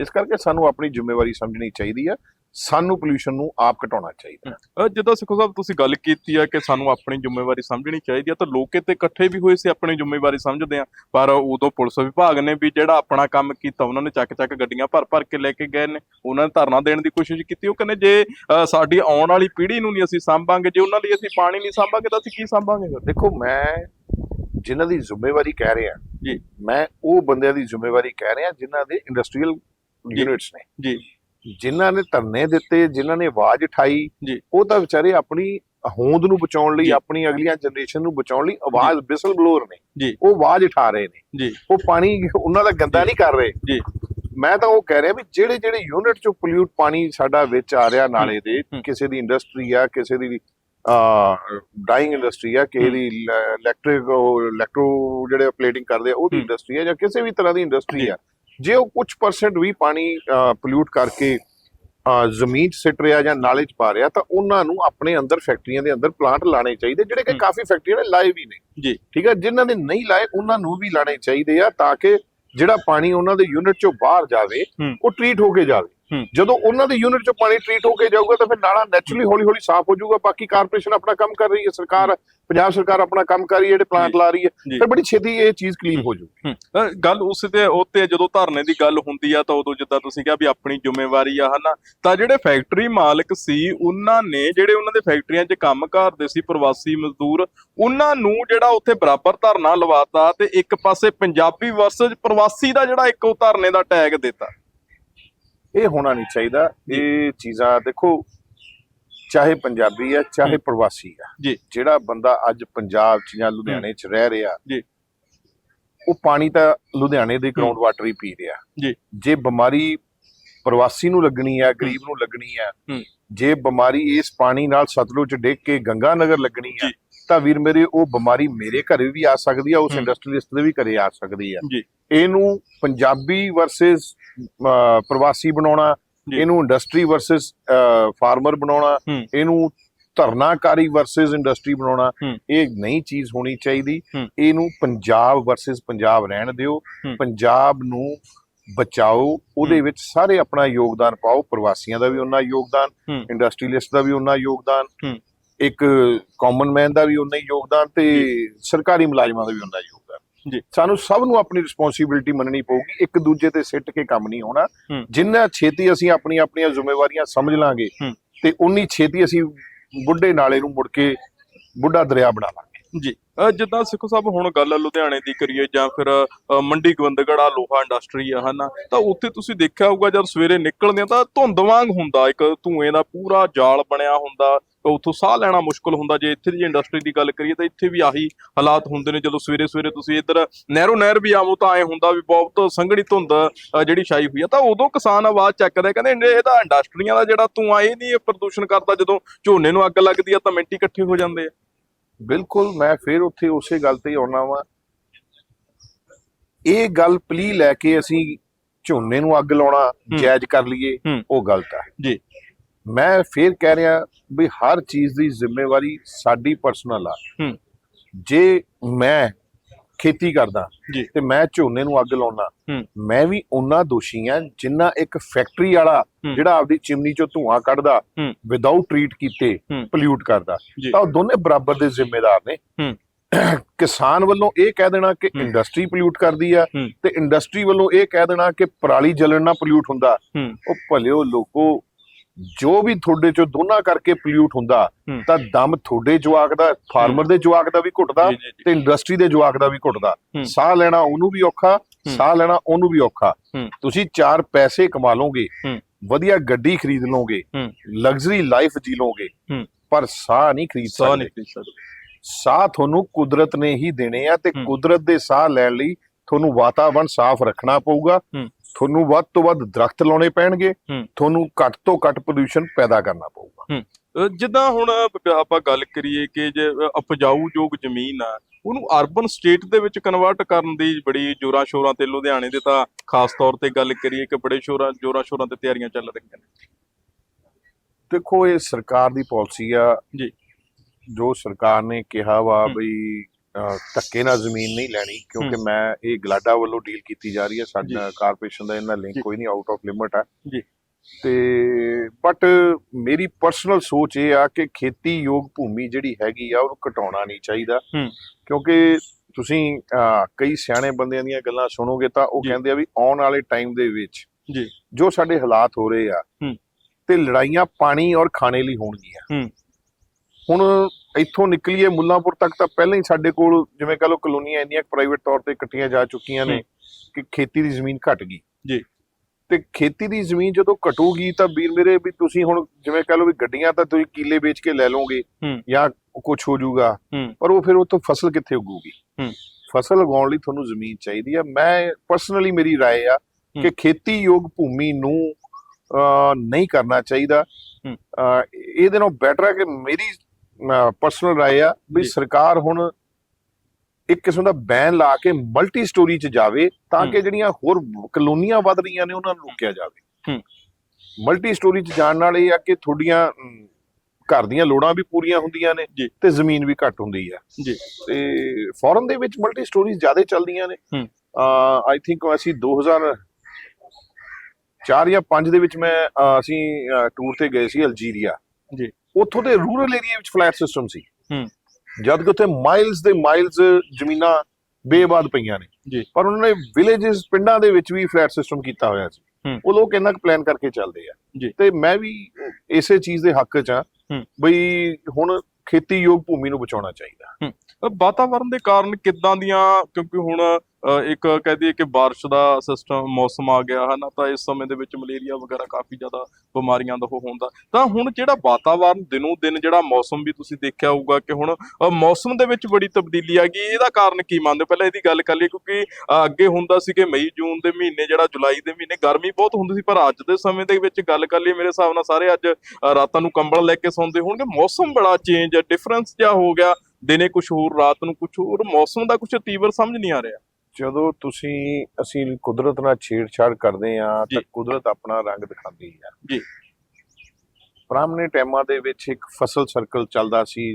ਇਸ ਕਰਕੇ ਸਾਨੂੰ ਆਪਣੀ ਜ਼ਿੰਮੇਵਾਰੀ ਸਮਝਣੀ ਚਾਹੀਦੀ ਹੈ। ਸਾਨੂੰ ਪੋਲੂਸ਼ਨ ਨੂੰ ਆਪ ਘਟਾਉਣਾ ਚਾਹੀਦਾ ਜਿੱਦਾਂ ਸਿੱਖੋ ਸਾਹਿਬ ਤੁਸੀਂ ਗੱਲ ਕੀਤੀ ਆ ਕਿ ਸਾਨੂੰ ਆਪਣੀ ਜ਼ਿੰਮੇਵਾਰੀ ਸਮਝਣੀ ਚਾਹੀਦੀ ਆ ਤਾਂ ਲੋਕ ਇੱਥੇ ਇਕੱਠੇ ਵੀ ਹੋਏ ਸੀ ਆਪਣੀ ਜ਼ਿੰਮੇਵਾਰੀ ਸਮਝਦੇ ਆ। ਪਰ ਉਦੋਂ ਪੁਲਿਸ ਵਿਭਾਗ ਨੇ ਵੀ ਜਿਹੜਾ ਆਪਣਾ ਕੰਮ ਕੀਤਾ ਉਹਨਾਂ ਨੇ ਚੱਕ ਚੱਕ ਗੱਡੀਆਂ ਭਰ ਭਰ ਕੇ ਲੈ ਕੇ ਗਏ ਨੇ। ਉਹਨਾਂ ਨੇ ਧਰਨਾ ਦੇਣ ਦੀ ਕੋਸ਼ਿਸ਼ ਕੀਤੀ ਉਹ ਕਹਿੰਦੇ ਜੇ ਸਾਡੀ ਆਉਣ ਵਾਲੀ ਪੀੜ੍ਹੀ ਨੂੰ ਨਹੀਂ ਅਸੀਂ ਸਾਂਭਾਂਗੇ ਜੇ ਉਹਨਾਂ ਲਈ ਅਸੀਂ ਪਾਣੀ ਨਹੀਂ ਸਾਂਭਾਂਗੇ ਤਾਂ ਅਸੀਂ ਕੀ ਸਾਂਭਾਂਗੇ ਦੇਖੋ ਮੈਂ ਜਿਨ੍ਹਾਂ ਦੀ ਜ਼ਿੰਮੇਵਾਰੀ ਕਹਿ ਰਿਹਾ ਜੀ। ਮੈਂ ਉਹ ਬੰਦਿਆਂ ਦੀ ਜ਼ਿੰਮੇਵਾਰੀ ਕਹਿ ਰਿਹਾ ਜਿਨ੍ਹਾਂ ਦੇ ਇੰਡਸਟਰੀਅਲ। ਯੂਨਿਟਸ ਨੇ ਜੀ ਜਿਨ੍ਹਾਂ ਨੇ ਧਰਨੇ ਦਿੱਤੇ ਜਿਨ੍ਹਾਂ ਨੇ ਆਵਾਜ਼ ਉਠਾਈ। ਉਹ ਤਾਂ ਵਿਚਾਰੇ ਆਪਣੀ ਹੋਂਦ ਨੂੰ ਬਚਾਉਣ ਲਈ। ਆਪਣੀ ਅਗਲੀਆਂ ਜਨਰੇਸ਼ਨ ਨੂੰ ਬਚਾਉਣ ਲਈ ਆਵਾਜ਼ ਬਿਸਲ ਬਲੋਰ ਨੇ। ਉਹ ਆਵਾਜ਼ ਉਠਾ ਰਹੇ ਨੇ ਜੀ ਉਹ ਪਾਣੀ ਉਹਨਾਂ ਦਾ ਗੰਦਾ ਨਹੀਂ ਕਰ ਰਹੇ ਜੀ ਮੈਂ ਤਾਂ ਉਹ ਕਹਿ ਰਿਹਾ ਵੀ ਜਿਹੜੇ ਜਿਹੜੇ ਯੂਨਿਟ ਚੋਂ ਪੋਲਿਊਟ ਪਾਣੀ ਸਾਡਾ ਵਿੱਚ ਆ ਰਿਹਾ ਨਾਲੇ ਦੇ। ਕਿਸੇ ਦੀ ਇੰਡਸਟਰੀ ਆ ਕਿਸੇ ਦੀ ਡਾਈਂਗ ਇੰਡਸਟਰੀ ਆ ਕਿਸੇ ਹੂੰ। ਦੀ ਇਲੈਕਟ੍ਰਿਕ ਇਲੈਕਟ੍ਰੋ ਜਿਹੜੇ ਪਲੇਟਿੰਗ ਕਰਦੇ ਆ ਉਹਦੀ। ਇੰਡਸਟਰੀ ਆ ਜਾਂ ਕਿਸੇ ਵੀ ਤਰ੍ਹਾਂ ਦੀ ਇੰਡਸਟਰੀ। ਆ ਜੇ ਉਹ ਕੁਝ ਪਰਸੈਂਟ ਵੀ ਪਾਣੀ ਪੋਲਿਊਟ ਕਰਕੇ ਜ਼ਮੀਨ 'ਚ ਸਿੱਟ ਰਿਹਾ ਜਾਂ ਨਾਲੇ 'ਚ ਪਾ ਰਿਹਾ ਤਾਂ ਉਹਨਾਂ ਨੂੰ ਆਪਣੇ ਅੰਦਰ ਫੈਕਟਰੀਆਂ ਦੇ ਅੰਦਰ ਪਲਾਂਟ ਲਾਣੇ ਚਾਹੀਦੇ ਜਿਹੜੇ ਕਿ। ਕਾਫੀ ਫੈਕਟਰੀਆਂ ਨੇ ਲਾਏ ਵੀ ਨੇ ਜੀ ਠੀਕ ਹੈ ਜਿਨ੍ਹਾਂ ਨੇ ਨਹੀਂ ਲਾਏ ਉਹਨਾਂ ਨੂੰ ਵੀ ਲਾਣੇ ਚਾਹੀਦੇ ਆ ਤਾਂ ਕਿ ਜਿਹੜਾ ਪਾਣੀ ਉਹਨਾਂ ਦੇ ਯੂਨਿਟ ਚੋਂ ਬਾਹਰ ਜਾਵੇ। ਉਹ ਟ੍ਰੀਟ ਹੋ ਕੇ ਜਾਵੇ। ਜਦੋਂ ਉਹਨਾਂ ਦੇ ਯੂਨਿਟ ਚੋਂ ਪਾਣੀ ਟ੍ਰੀਟ ਹੋ ਕੇ ਜਾਊਗਾ ਤਾਂ ਫਿਰ ਨਾਲਾ ਨੈਚੁਰਲੀ ਹੌਲੀ ਹੌਲੀ ਸਾਫ਼ ਹੋ ਜਾਊਗਾ। ਬਾਕੀ ਕਾਰਪੋਰੇਸ਼ਨ ਆਪਣਾ ਕੰਮ ਕਰ ਰਹੀ ਹੈ ਸਰਕਾਰ ਪੰਜਾਬ ਸਰਕਾਰ ਆਪਣਾ ਕੰਮ ਕਰ ਰਹੀ ਹੈ ਜਿਹੜੇ ਪਲਾਂਟ। ਲਾ ਰਹੀ ਹੈ। ਫਿਰ ਬੜੀ ਛੇਤੀ ਇਹ ਚੀਜ਼ ਕਲੀਨ ਹੋ। ਜਾਊਗੀ। ਗੱਲ ਉਸ ਤੇ ਉੱਤੇ ਜਦੋਂ ਧਰਨੇ ਦੀ ਗੱਲ ਹੁੰਦੀ ਆ ਤਾਂ ਉਦੋਂ ਜਿੱਦਾਂ ਤੁਸੀਂ ਕਿਹਾ ਵੀ ਆਪਣੀ ਜ਼ਿੰਮੇਵਾਰੀ ਆ ਹਨਾ। ਤਾਂ ਜਿਹੜੇ ਫੈਕਟਰੀ ਮਾਲਕ ਸੀ ਉਹਨਾਂ ਨੇ ਜਿਹੜੇ ਉਹਨਾਂ ਦੇ ਫੈਕਟਰੀਆਂ 'ਚ ਕੰਮ ਕਰਦੇ ਸੀ ਪ੍ਰਵਾਸੀ ਮਜ਼ਦੂਰ ਉਹਨਾਂ ਨੂੰ ਜਿਹੜਾ ਉੱਥੇ ਬਰਾਬਰ ਧਰਨਾ ਲਵਾਤਾ ਤੇ ਇੱਕ ਪਾਸੇ ਪੰਜਾਬੀ ਵਰਸਸ ਪ੍ਰਵਾਸੀ ਦਾ ਜਿਹੜਾ ਇੱਕ ਉਹ ਧਰਨੇ ਦਾ ਟੈਗ ਦਿੱਤਾ। ਇਹ ਹੋਣਾ ਨਹੀਂ ਚਾਹੀਦਾ ਇਹ ਚੀਜ਼ਾਂ ਦੇਖੋ ਚਾਹੇ ਪੰਜਾਬੀ ਆ ਚਾਹੇ ਹੂੰ। ਪ੍ਰਵਾਸੀ ਆ ਜੀ। ਜਿਹੜਾ ਬੰਦਾ ਅੱਜ ਪੰਜਾਬ 'ਚ ਜਾਂ ਲੁਧਿਆਣੇ 'ਚ ਰਹਿ ਰਿਹਾ ਜੀ। ਉਹ ਪਾਣੀ ਤਾਂ ਲੁਧਿਆਣੇ ਦੇ ਗਰਾਊਂਡ ਵਾਟਰ ਹੀ ਪੀ ਰਿਹਾ ਜੀ। ਜੇ ਬਿਮਾਰੀ ਪ੍ਰਵਾਸੀ ਨੂੰ ਲੱਗਣੀ ਆ ਗਰੀਬ ਨੂੰ ਲੱਗਣੀ ਆ ਹੂੰ। ਜੇ ਬਿਮਾਰੀ ਇਸ ਪਾਣੀ ਨਾਲ ਸਤਲੁਜ ਡਿੱਗ ਕੇ ਗੰਗਾ ਨਗਰ ਲੱਗਣੀ ਆ ਜੀ। ਤਾਂ ਵੀਰ ਮੇਰੇ ਉਹ ਬਿਮਾਰੀ ਮੇਰੇ ਘਰੇ ਵੀ ਆ ਸਕਦੀ ਆ ਉਸ। ਇੰਡਸਟਰੀਲਿਸਟ ਦੇ ਵੀ ਘਰੇ ਆ ਸਕਦੀ ਆ ਇਹਨੂੰ ਪੰਜਾਬੀ ਵਰਸਸ ਪ੍ਰਵਾਸੀ ਬਣਾਉਣਾ। ਇਹਨੂੰ ਇੰਡਸਟਰੀ ਵਰਸਸ ਫਾਰਮਰ ਬਣਾਉਣਾ। ਇਹਨੂੰ ਧਰਨਾਕਾਰੀ ਵਰਸਸ ਇੰਡਸਟਰੀ ਬਣਾਉਣਾ। ਇਹ ਨਈ ਚੀਜ਼ ਹੋਣੀ ਚਾਹੀਦੀ। ਇਹਨੂੰ ਪੰਜਾਬ ਵਰਸਸ ਪੰਜਾਬ ਰਹਿਣ ਦਿਓ। ਪੰਜਾਬ ਨੂੰ ਬਚਾਓ ਉਹਦੇ। ਵਿੱਚ ਸਾਰੇ ਆਪਣਾ ਯੋਗਦਾਨ ਪਾਓ ਪ੍ਰਵਾਸੀਆਂ ਦਾ ਵੀ ਉਹਨਾਂ ਯੋਗਦਾਨ। ਇੰਡਸਟਰੀਲਿਸਟ ਦਾ ਵੀ ਉਹਨਾਂ ਯੋਗਦਾਨ। ਇੱਕ ਕਾਮਨ ਮੈਨ ਦਾ ਵੀ ਉਹਨਾਂ ਹੀ ਯੋਗਦਾਨ ਤੇ ਸਰਕਾਰੀ ਮੁਲਾਜ਼ਮਾਂ ਦਾ ਵੀ ਉਹਨਾਂ ਯੋਗਦਾਨ ਜੀ। ਸਾਨੂੰ ਸਭ ਨੂੰ ਆਪਣੀ ਰਿਸਪੌਂਸਿਬਿਲਟੀ ਮੰਨਣੀ ਪਊਗੀ ਇੱਕ ਦੂਜੇ ਤੇ ਸਿੱਟ ਕੇ ਕੰਮ ਨਹੀਂ ਹੋਣਾ ਹੂੰ। ਜਿੰਨਾ ਛੇਤੀ ਅਸੀਂ ਆਪਣੀ ਆਪਣੀਆਂ ਜ਼ਿੰਮੇਵਾਰੀਆਂ ਸਮਝ ਲਾਂਗੇ ਹੂੰ। ਤੇ ਉਨੀ ਛੇਤੀ ਅਸੀਂ ਬੁੱਢੇ ਨਾਲੇ ਨੂੰ ਮੁੜ ਕੇ ਬੁੱਢਾ ਦਰਿਆ ਬਣਾ ਲਾਂਗੇ ਜੀ। ਜਿੱਦਾਂ ਸਿੱਖੋ ਸਾਹਿਬ, ਹੁਣ ਗੱਲ ਲੁਧਿਆਣੇ ਦੀ ਕਰੀਏ ਜਾਂ ਫਿਰ ਮੰਡੀ ਗੋਬਿੰਦਗੜ੍ਹ ਲੋਹਾ ਇੰਡਸਟਰੀ ਆ, ਹਨਾ? ਤਾਂ ਉੱਥੇ ਤੁਸੀਂ ਦੇਖਿਆ ਹੋਊਗਾ, ਜਦ ਸਵੇਰੇ ਨਿਕਲਦੇ ਆ ਤਾਂ ਧੁੰਦ ਵਾਂਗ ਹੁੰਦਾ, ਇੱਕ ਧੂਏ ਦਾ ਪੂਰਾ ਜਾਲ ਬਣਿਆ ਹੁੰਦਾ, ਤਾਂ ਸਾਹ ਲੈਣਾ ਮੁਸ਼ਕਲ ਹੁੰਦਾ। ਜੇ ਇੱਥੇ ਦੀ ਇੰਡਸਟਰੀ ਦੀ ਗੱਲ ਕਰੀਏ, ਤਾਂ ਇੱਥੇ ਵੀ ਆਹੀ ਹਾਲਾਤ ਹੁੰਦੇ ਨੇ, ਜਦੋਂ ਸਵੇਰੇ ਸਵੇਰੇ ਤੁਸੀਂ ਇੱਧਰ ਨਹਿਰੋ ਨਹਿਰ ਵੀ ਆਵੋ ਤਾਂ ਐ ਹੁੰਦਾ ਵੀ ਬਹੁਤ ਸੰਘਣੀ ਧੁੰਦ ਜਿਹੜੀ ਛਾਈ ਹੋਈ ਆ। ਤਾਂ ਉਦੋਂ ਕਿਸਾਨ ਆਵਾਜ਼ ਚੱਕਦੇ ਕਹਿੰਦੇ ਇਹਦਾ ਇੰਡਸਟਰੀਆਂ ਦਾ ਜਿਹੜਾ ਧੂਆਂ, ਇਹ ਨਹੀਂ ਪ੍ਰਦੂਸ਼ਣ ਕਰਦਾ, ਜਦੋਂ ਝੋਨੇ ਨੂੰ ਅੱਗ ਲੱਗਦੀ ਆ ਤਾਂ ਮਿੰਟੀ ਇਕੱਠੇ ਹੋ ਜਾਂਦੇ ਆ। ਬਿਲਕੁਲ ਮੈਂ ਫਿਰ ਉੱਥੇ ਉਸੇ ਗੱਲ ਤੇ ਆਉਣਾ ਵਾਂ ਇਹ ਗੱਲ ਪਲੀ ਲੈ ਕੇ ਅਸੀਂ ਝੋਨੇ ਨੂੰ ਅੱਗ ਲਾਉਣਾ। ਜਾਇਜ਼ ਕਰ ਲਈਏ। ਉਹ ਗਲਤ ਹੈ ਜੀ। ਮੈਂ ਫਿਰ ਕਹਿ ਰਿਹਾ ਵੀ ਹਰ ਚੀਜ਼ ਦੀ ਜ਼ਿੰਮੇਵਾਰੀ ਸਾਡੀ ਪਰਸਨਲ ਆ। ਜੇ ਮੈਂ ਖੇਤੀ ਕਰਦਾ। ਤੇ ਮੈਂ ਝੋਨੇ ਨੂੰ ਅੱਗ ਲਾਉਣਾ। ਮੈਂ ਵੀ ਉਹਨਾਂ ਦੋਸ਼ੀ ਆ ਜਿੰਨਾ ਇੱਕ ਫੈਕਟਰੀ ਵਾਲਾ। ਜਿਹੜਾ ਆਪਦੀ ਚਿਮਨੀ ਚੋਂ ਧੂਆਂ ਕੱਢਦਾ। ਵਿਦਆਊਟ ਟ੍ਰੀਟ ਕੀਤੇ। ਪੋਲਿਊਟ ਕਰਦਾ। ਤਾਂ ਉਹ ਦੋਨੇ ਬਰਾਬਰ ਦੇ ਜ਼ਿੰਮੇਦਾਰ ਨੇ। ਕਿਸਾਨ ਵੱਲੋਂ ਇਹ ਕਹਿ ਦੇਣਾ ਕਿ। ਇੰਡਸਟਰੀ ਪੋਲਿਊਟ ਕਰਦੀ ਆ। ਤੇ ਇੰਡਸਟਰੀ ਵੱਲੋਂ ਇਹ ਕਹਿ ਦੇਣਾ ਕਿ ਪਰਾਲੀ ਜਲਣ ਨਾਲ ਪੋਲਿਊਟ ਹੁੰਦਾ। ਉਹ ਭਲਿਓ ਲੋਕੋ ਜੋ ਵੀ ਤੁਹਾਡੇ ਚੋਂ ਦੋਨਾਂ ਕਰਕੇ ਪੋਲਿਊਟ ਹੁੰਦਾ। ਤਾਂ ਦਮ ਤੁਹਾਡੇ ਜਵਾਕ ਦਾ ਫਾਰਮਰ ਦੇ ਜਵਾਕ ਦਾ ਵੀ ਘੁੱਟਦਾ। ਤੇ ਇੰਡਸਟਰੀ ਦੇ ਜਵਾਕ ਦਾ ਵੀ ਘੁੱਟਦਾ। ਸਾਹ ਲੈਣਾ ਉਹਨੂੰ ਵੀ ਔਖਾ। ਸਾਹ ਲੈਣਾ ਉਹਨੂੰ ਵੀ ਔਖਾ। ਤੁਸੀਂ ਚਾਰ ਪੈਸੇ ਕਮਾ ਲਓਗੇ ਹੂੰ। ਵਧੀਆ ਗੱਡੀ ਖਰੀਦ ਲਓਗੇ ਹੂੰ। ਲਗਜ਼ਰੀ ਲਾਈਫ ਜੀ ਲਓਗੇ ਹੂੰ। ਪਰ ਸਾਹ ਨਹੀਂ ਖਰੀਦ ਸਕਦੇ ਸਾਹ ਤੁਹਾਨੂੰ ਕੁਦਰਤ ਨੇ ਹੀ ਦੇਣੇ ਆ ਤੇ। ਕੁਦਰਤ ਦੇ ਸਾਹ ਲੈਣ ਲਈ ਤੁਹਾਨੂੰ ਵਾਤਾਵਰਣ ਸਾਫ਼ ਰੱਖਣਾ ਪਊਗਾ। ਤੁਹਾਨੂੰ ਵੱਧ ਤੋਂ ਵੱਧ ਦਰਖਤ ਲਾਉਣੇ ਪੈਣਗੇ। ਤੁਹਾਨੂੰ ਘੱਟ ਤੋਂ ਘੱਟ ਪੋਲੂਸ਼ਨ ਪੈਦਾ ਕਰਨਾ ਪਊਗਾ ਜਿੱਦਾਂ ਹੁਣ ਆਪਾਂ ਗੱਲ ਕਰੀਏ ਕਿ ਜੇ ਉਪਜਾਊਯੋਗ ਜ਼ਮੀਨ ਆ ਉਹਨੂੰ ਅਰਬਨ ਸਟੇਟ ਦੇ ਵਿੱਚ ਕਨਵਰਟ ਕਰਨ ਦੀ ਬੜੀ ਜੋਰਾਂ ਸ਼ੋਰਾਂ ਤੇ ਲੁਧਿਆਣੇ ਦੇ ਤਾਂ ਖਾਸ ਤੌਰ ਤੇ ਗੱਲ ਕਰੀਏ ਕਿ ਬੜੇ ਸ਼ੋਰਾਂ ਜੋਰਾਂ ਸ਼ੋਰਾਂ ਤੇ ਤਿਆਰੀਆਂ ਚੱਲ ਰਹੀਆਂ ਨੇ ਦੇਖੋ ਇਹ ਸਰਕਾਰ ਦੀ ਪਾਲਿਸੀ ਆ ਜੀ। ਜੋ ਸਰਕਾਰ ਨੇ ਕਿਹਾ ਵਾ। ਬਈ ਧੱਕੇ ਨਾਲ ਜ਼ਮੀਨ ਨਹੀਂ ਲੈਣੀ ਕਿਉਂਕਿ ਹੂੰ। ਮੈਂ ਇਹ ਗਲਾਡਾ ਵੱਲੋਂ ਡੀਲ ਕੀਤੀ ਜਾ ਰਹੀ ਹੈ ਸਾਡਾ। ਕਾਰਪੋਰੇਸ਼ਨ ਦਾ ਇਹਨਾਂ ਲਿੰਕ। ਕੋਈ ਨਹੀਂ ਆਊਟ ਆਫ ਲਿਮਟ ਆ ਜੀ। ਤੇ ਬਟ ਮੇਰੀ ਪਰਸਨਲ ਸੋਚ ਇਹ ਆ ਕਿ ਖੇਤੀ ਯੋਗ ਭੂਮੀ ਜਿਹੜੀ ਹੈਗੀ ਆ ਉਹਨੂੰ ਘਟਾਉਣਾ ਨਹੀਂ ਚਾਹੀਦਾ ਹੂੰ। ਕਿਉਂਕਿ ਤੁਸੀਂ ਕਈ ਸਿਆਣੇ ਬੰਦਿਆਂ ਦੀਆਂ ਗੱਲਾਂ ਸੁਣੋਗੇ ਤਾਂ ਉਹ। ਕਹਿੰਦੇ ਆ ਵੀ ਆਉਣ ਵਾਲੇ ਟਾਈਮ ਦੇ ਵਿੱਚ ਜੀ। ਜੋ ਸਾਡੇ ਹਾਲਾਤ ਹੋ ਰਹੇ ਆ ਹੂੰ। ਤੇ ਲੜਾਈਆਂ ਪਾਣੀ ਔਰ ਖਾਣੇ ਲਈ ਹੋਣਗੀਆਂ ਹੂੰ। ਹੁਣ ਇੱਥੋਂ ਨਿਕਲੀਏ ਮੁੱਲਾਂਪੁਰ ਤੱਕ ਤਾਂ ਪਹਿਲਾਂ ਹੀ ਸਾਡੇ ਕੋਲ ਜਿਵੇਂ ਕਹ ਲਓ ਕਲੋਨੀਆਂ ਇੰਨੀਆਂ ਪ੍ਰਾਈਵੇਟ ਤੌਰ ਤੇ ਇਕੱਠੀਆਂ ਜਾ ਚੁੱਕੀਆਂ ਨੇ ਹੂੰ। ਕਿ ਖੇਤੀ ਦੀ ਜ਼ਮੀਨ ਘਟ ਗਈ ਜੀ। ਤੇ ਖੇਤੀ ਦੀ ਜ਼ਮੀਨ ਜਦੋਂ ਘਟੂਗੀ ਤਾਂ ਵੀਰ ਮੇਰੇ ਵੀ ਤੁਸੀਂ ਹੁਣ ਜਿਵੇਂ ਕਹ ਲਓ ਵੀ ਗੱਡੀਆਂ ਤਾਂ ਤੁਸੀਂ ਕੀਲੇ ਵੇਚ ਕੇ ਲੈ ਲਓਗੇ ਹੂੰ। ਜਾਂ ਕੁਝ ਹੋ ਜਾਊਗਾ ਹੂੰ। ਪਰ ਉਹ ਫਿਰ ਉਹ ਤੋਂ ਫਸਲ ਕਿੱਥੇ ਉਗੂਗੀ ਹੂੰ। ਫਸਲ ਉਗਾਉਣ ਲਈ ਤੁਹਾਨੂੰ ਜ਼ਮੀਨ ਚਾਹੀਦੀ ਆ ਮੈਂ ਪਰਸਨਲੀ ਮੇਰੀ رائے ਆ ਕਿ ਖੇਤੀ ਯੋਗ ਭੂਮੀ ਨੂੰ ਅਹ, ਨਹੀਂ ਕਰਨਾ ਚਾਹੀਦਾ ਹੂੰ। ਅਹ, ਇਹਦੇ ਨਾਲ ਬੈਟਰ ਹੈ ਕਿ ਮੇਰੀ ਪਰਸਨਲ رائے ਆ ਵੀ ਜੀ। ਸਰਕਾਰ ਹੁਣ ਇੱਕ ਕਿਸਮ ਦਾ ਬੈਨ ਲਾ ਕੇ ਮਲਟੀ ਸਟੋਰੀ ਚ ਜਾਵੇ ਤਾਂ ਹੂੰ। ਕਿ ਜਿਹੜੀਆਂ ਹੋਰ ਕਲੋਨੀਆਂ ਵੱਧ ਰਹੀਆਂ ਨੇ ਉਹਨਾਂ ਨੂੰ ਰੋਕਿਆ ਜਾਵੇ ਹੂੰ। ਮਲਟੀ ਸਟੋਰੀ ਚ ਜਾਣ ਨਾਲ ਇਹ ਆ ਕਿ ਤੁਹਾਡੀਆਂ ਅਮ, ਘਰ ਦੀਆਂ ਲੋੜਾਂ ਵੀ ਪੂਰੀਆਂ ਹੁੰਦੀਆਂ ਨੇ ਜੀ। ਤੇ ਜ਼ਮੀਨ ਵੀ ਘੱਟ ਹੁੰਦੀ ਆ ਜੀ। ਤੇ ਫੋਰਨ ਦੇ ਵਿੱਚ ਮਲਟੀ ਸਟੋਰੀਜ਼ ਜ਼ਿਆਦਾ ਚੱਲਦੀਆਂ ਨੇ ਹੂੰ। ਆਈ ਥਿੰਕ ਅਸੀਂ 2000 ਚਾਰ ਜਾਂ 5 ਦੇ ਵਿੱਚ ਮੈਂ ਅਹ, ਅਸੀਂ ਟੂਰ ਤੇ ਗਏ ਸੀ ਅਲਜੀਰੀਆ ਜੀ। ਉੱਥੋਂ ਦੇ ਰੂਰਲ ਏਰੀਆ ਵਿੱਚ ਫਲੈਟ ਸਿਸਟਮ ਸੀ ਹੂੰ। ਜਦ ਕਿ ਉੱਥੇ ਮਾਈਲਸ ਦੇ ਮਾਈਲਸ ਜ਼ਮੀਨਾਂ ਬੇਬਾਦ ਪਈਆਂ ਨੇ ਜੀ। ਪਰ ਉਹਨਾਂ ਨੇ ਵਿਲੇजेस ਪਿੰਡਾਂ ਦੇ ਵਿੱਚ ਵੀ ਫਲੈਟ ਸਿਸਟਮ ਕੀਤਾ ਹੋਇਆ ਸੀ। ਉਹ ਲੋਕ ਇੰਨਾ ਕੁ ਪਲਾਨ ਕਰਕੇ ਚੱਲਦੇ ਆ। ਤੇ ਮੈਂ ਵੀ ਇਸੇ ਚੀਜ਼ ਦੇ ਹੱਕ 'ਚ ਆ। ਬਈ ਹੁਣ ਖੇਤੀਯੋਗ ਭੂਮੀ ਨੂੰ ਬਚਾਉਣਾ ਚਾਹੀਦਾ ਵਾਤਾਵਰਣ ਦੇ ਕਾਰਨ ਕਿੱਦਾਂ ਦੀਆਂ, ਕਿਉਂਕਿ ਹੁਣ ਇੱਕ ਕਹਿ ਦਈਏ ਕਿ ਬਾਰਿਸ਼ ਦਾ ਸਿਸਟਮ ਮੌਸਮ ਆ ਗਿਆ ਹੈ ਨਾ ਤਾਂ ਇਸ ਸਮੇਂ ਦੇ ਵਿੱਚ ਮਲੇਰੀਆ ਵਗੈਰਾ ਕਾਫੀ ਜ਼ਿਆਦਾ ਬਿਮਾਰੀਆਂ ਦਾ ਉਹ ਹੁੰਦਾ। ਤਾਂ ਹੁਣ ਜਿਹੜਾ ਵਾਤਾਵਰਣ ਦਿਨੋਂ ਦਿਨ ਜਿਹੜਾ ਮੌਸਮ ਵੀ ਤੁਸੀਂ ਦੇਖਿਆ ਹੋਊਗਾ ਕਿ ਹੁਣ ਮੌਸਮ ਦੇ ਵਿੱਚ ਬੜੀ ਤਬਦੀਲੀ ਆ ਗਈ, ਇਹਦਾ ਕਾਰਨ ਕੀ ਮੰਨਦੇ ਹੋ? ਪਹਿਲਾਂ ਇਹਦੀ ਗੱਲ ਕਰ ਲਈਏ, ਕਿਉਂਕਿ ਅੱਗੇ ਹੁੰਦਾ ਸੀ ਕਿ ਮਈ, ਜੂਨ ਦੇ ਮਹੀਨੇ, ਜਿਹੜਾ ਜੁਲਾਈ ਦੇ ਮਹੀਨੇ, ਗਰਮੀ ਬਹੁਤ ਹੁੰਦੀ ਸੀ, ਪਰ ਅੱਜ ਦੇ ਸਮੇਂ ਦੇ ਵਿੱਚ ਗੱਲ ਕਰ ਲਈਏ, ਮੇਰੇ ਹਿਸਾਬ ਨਾਲ ਸਾਰੇ ਅੱਜ ਰਾਤਾਂ ਨੂੰ ਕੰਬਲ ਲੈ ਕੇ ਸੌਂਦੇ ਹੋਣਗੇ। ਮੌਸਮ ਬੜਾ ਚੇਂਜ ਹੈ ਡਿਫਰੈਂਸ ਜਿਹਾ ਹੋ ਗਿਆ। ਦਿਨੇ ਕੁਝ ਹੋਰ ਰਾਤ ਨੂੰ ਕੁਝ ਹੋਰ ਮੌਸਮ ਦਾ ਕੁਝ ਤੀਵਰ ਸਮਝ ਨਹੀਂ ਆ ਰਿਹਾ ਜਦੋਂ ਤੁਸੀਂ ਅਸੀਂ ਕੁਦਰਤ ਨਾਲ ਛੇੜਛਾੜ ਕਰਦੇ ਆ ਤਾਂ। ਕੁਦਰਤ ਆਪਣਾ ਰੰਗ ਦਿਖਾਉਂਦੀ ਆ ਜੀ। ਪੁਰਾਣੇ ਟਾਈਮਾਂ ਦੇ ਵਿੱਚ ਇੱਕ ਫਸਲ ਸਰਕਲ ਚੱਲਦਾ ਸੀ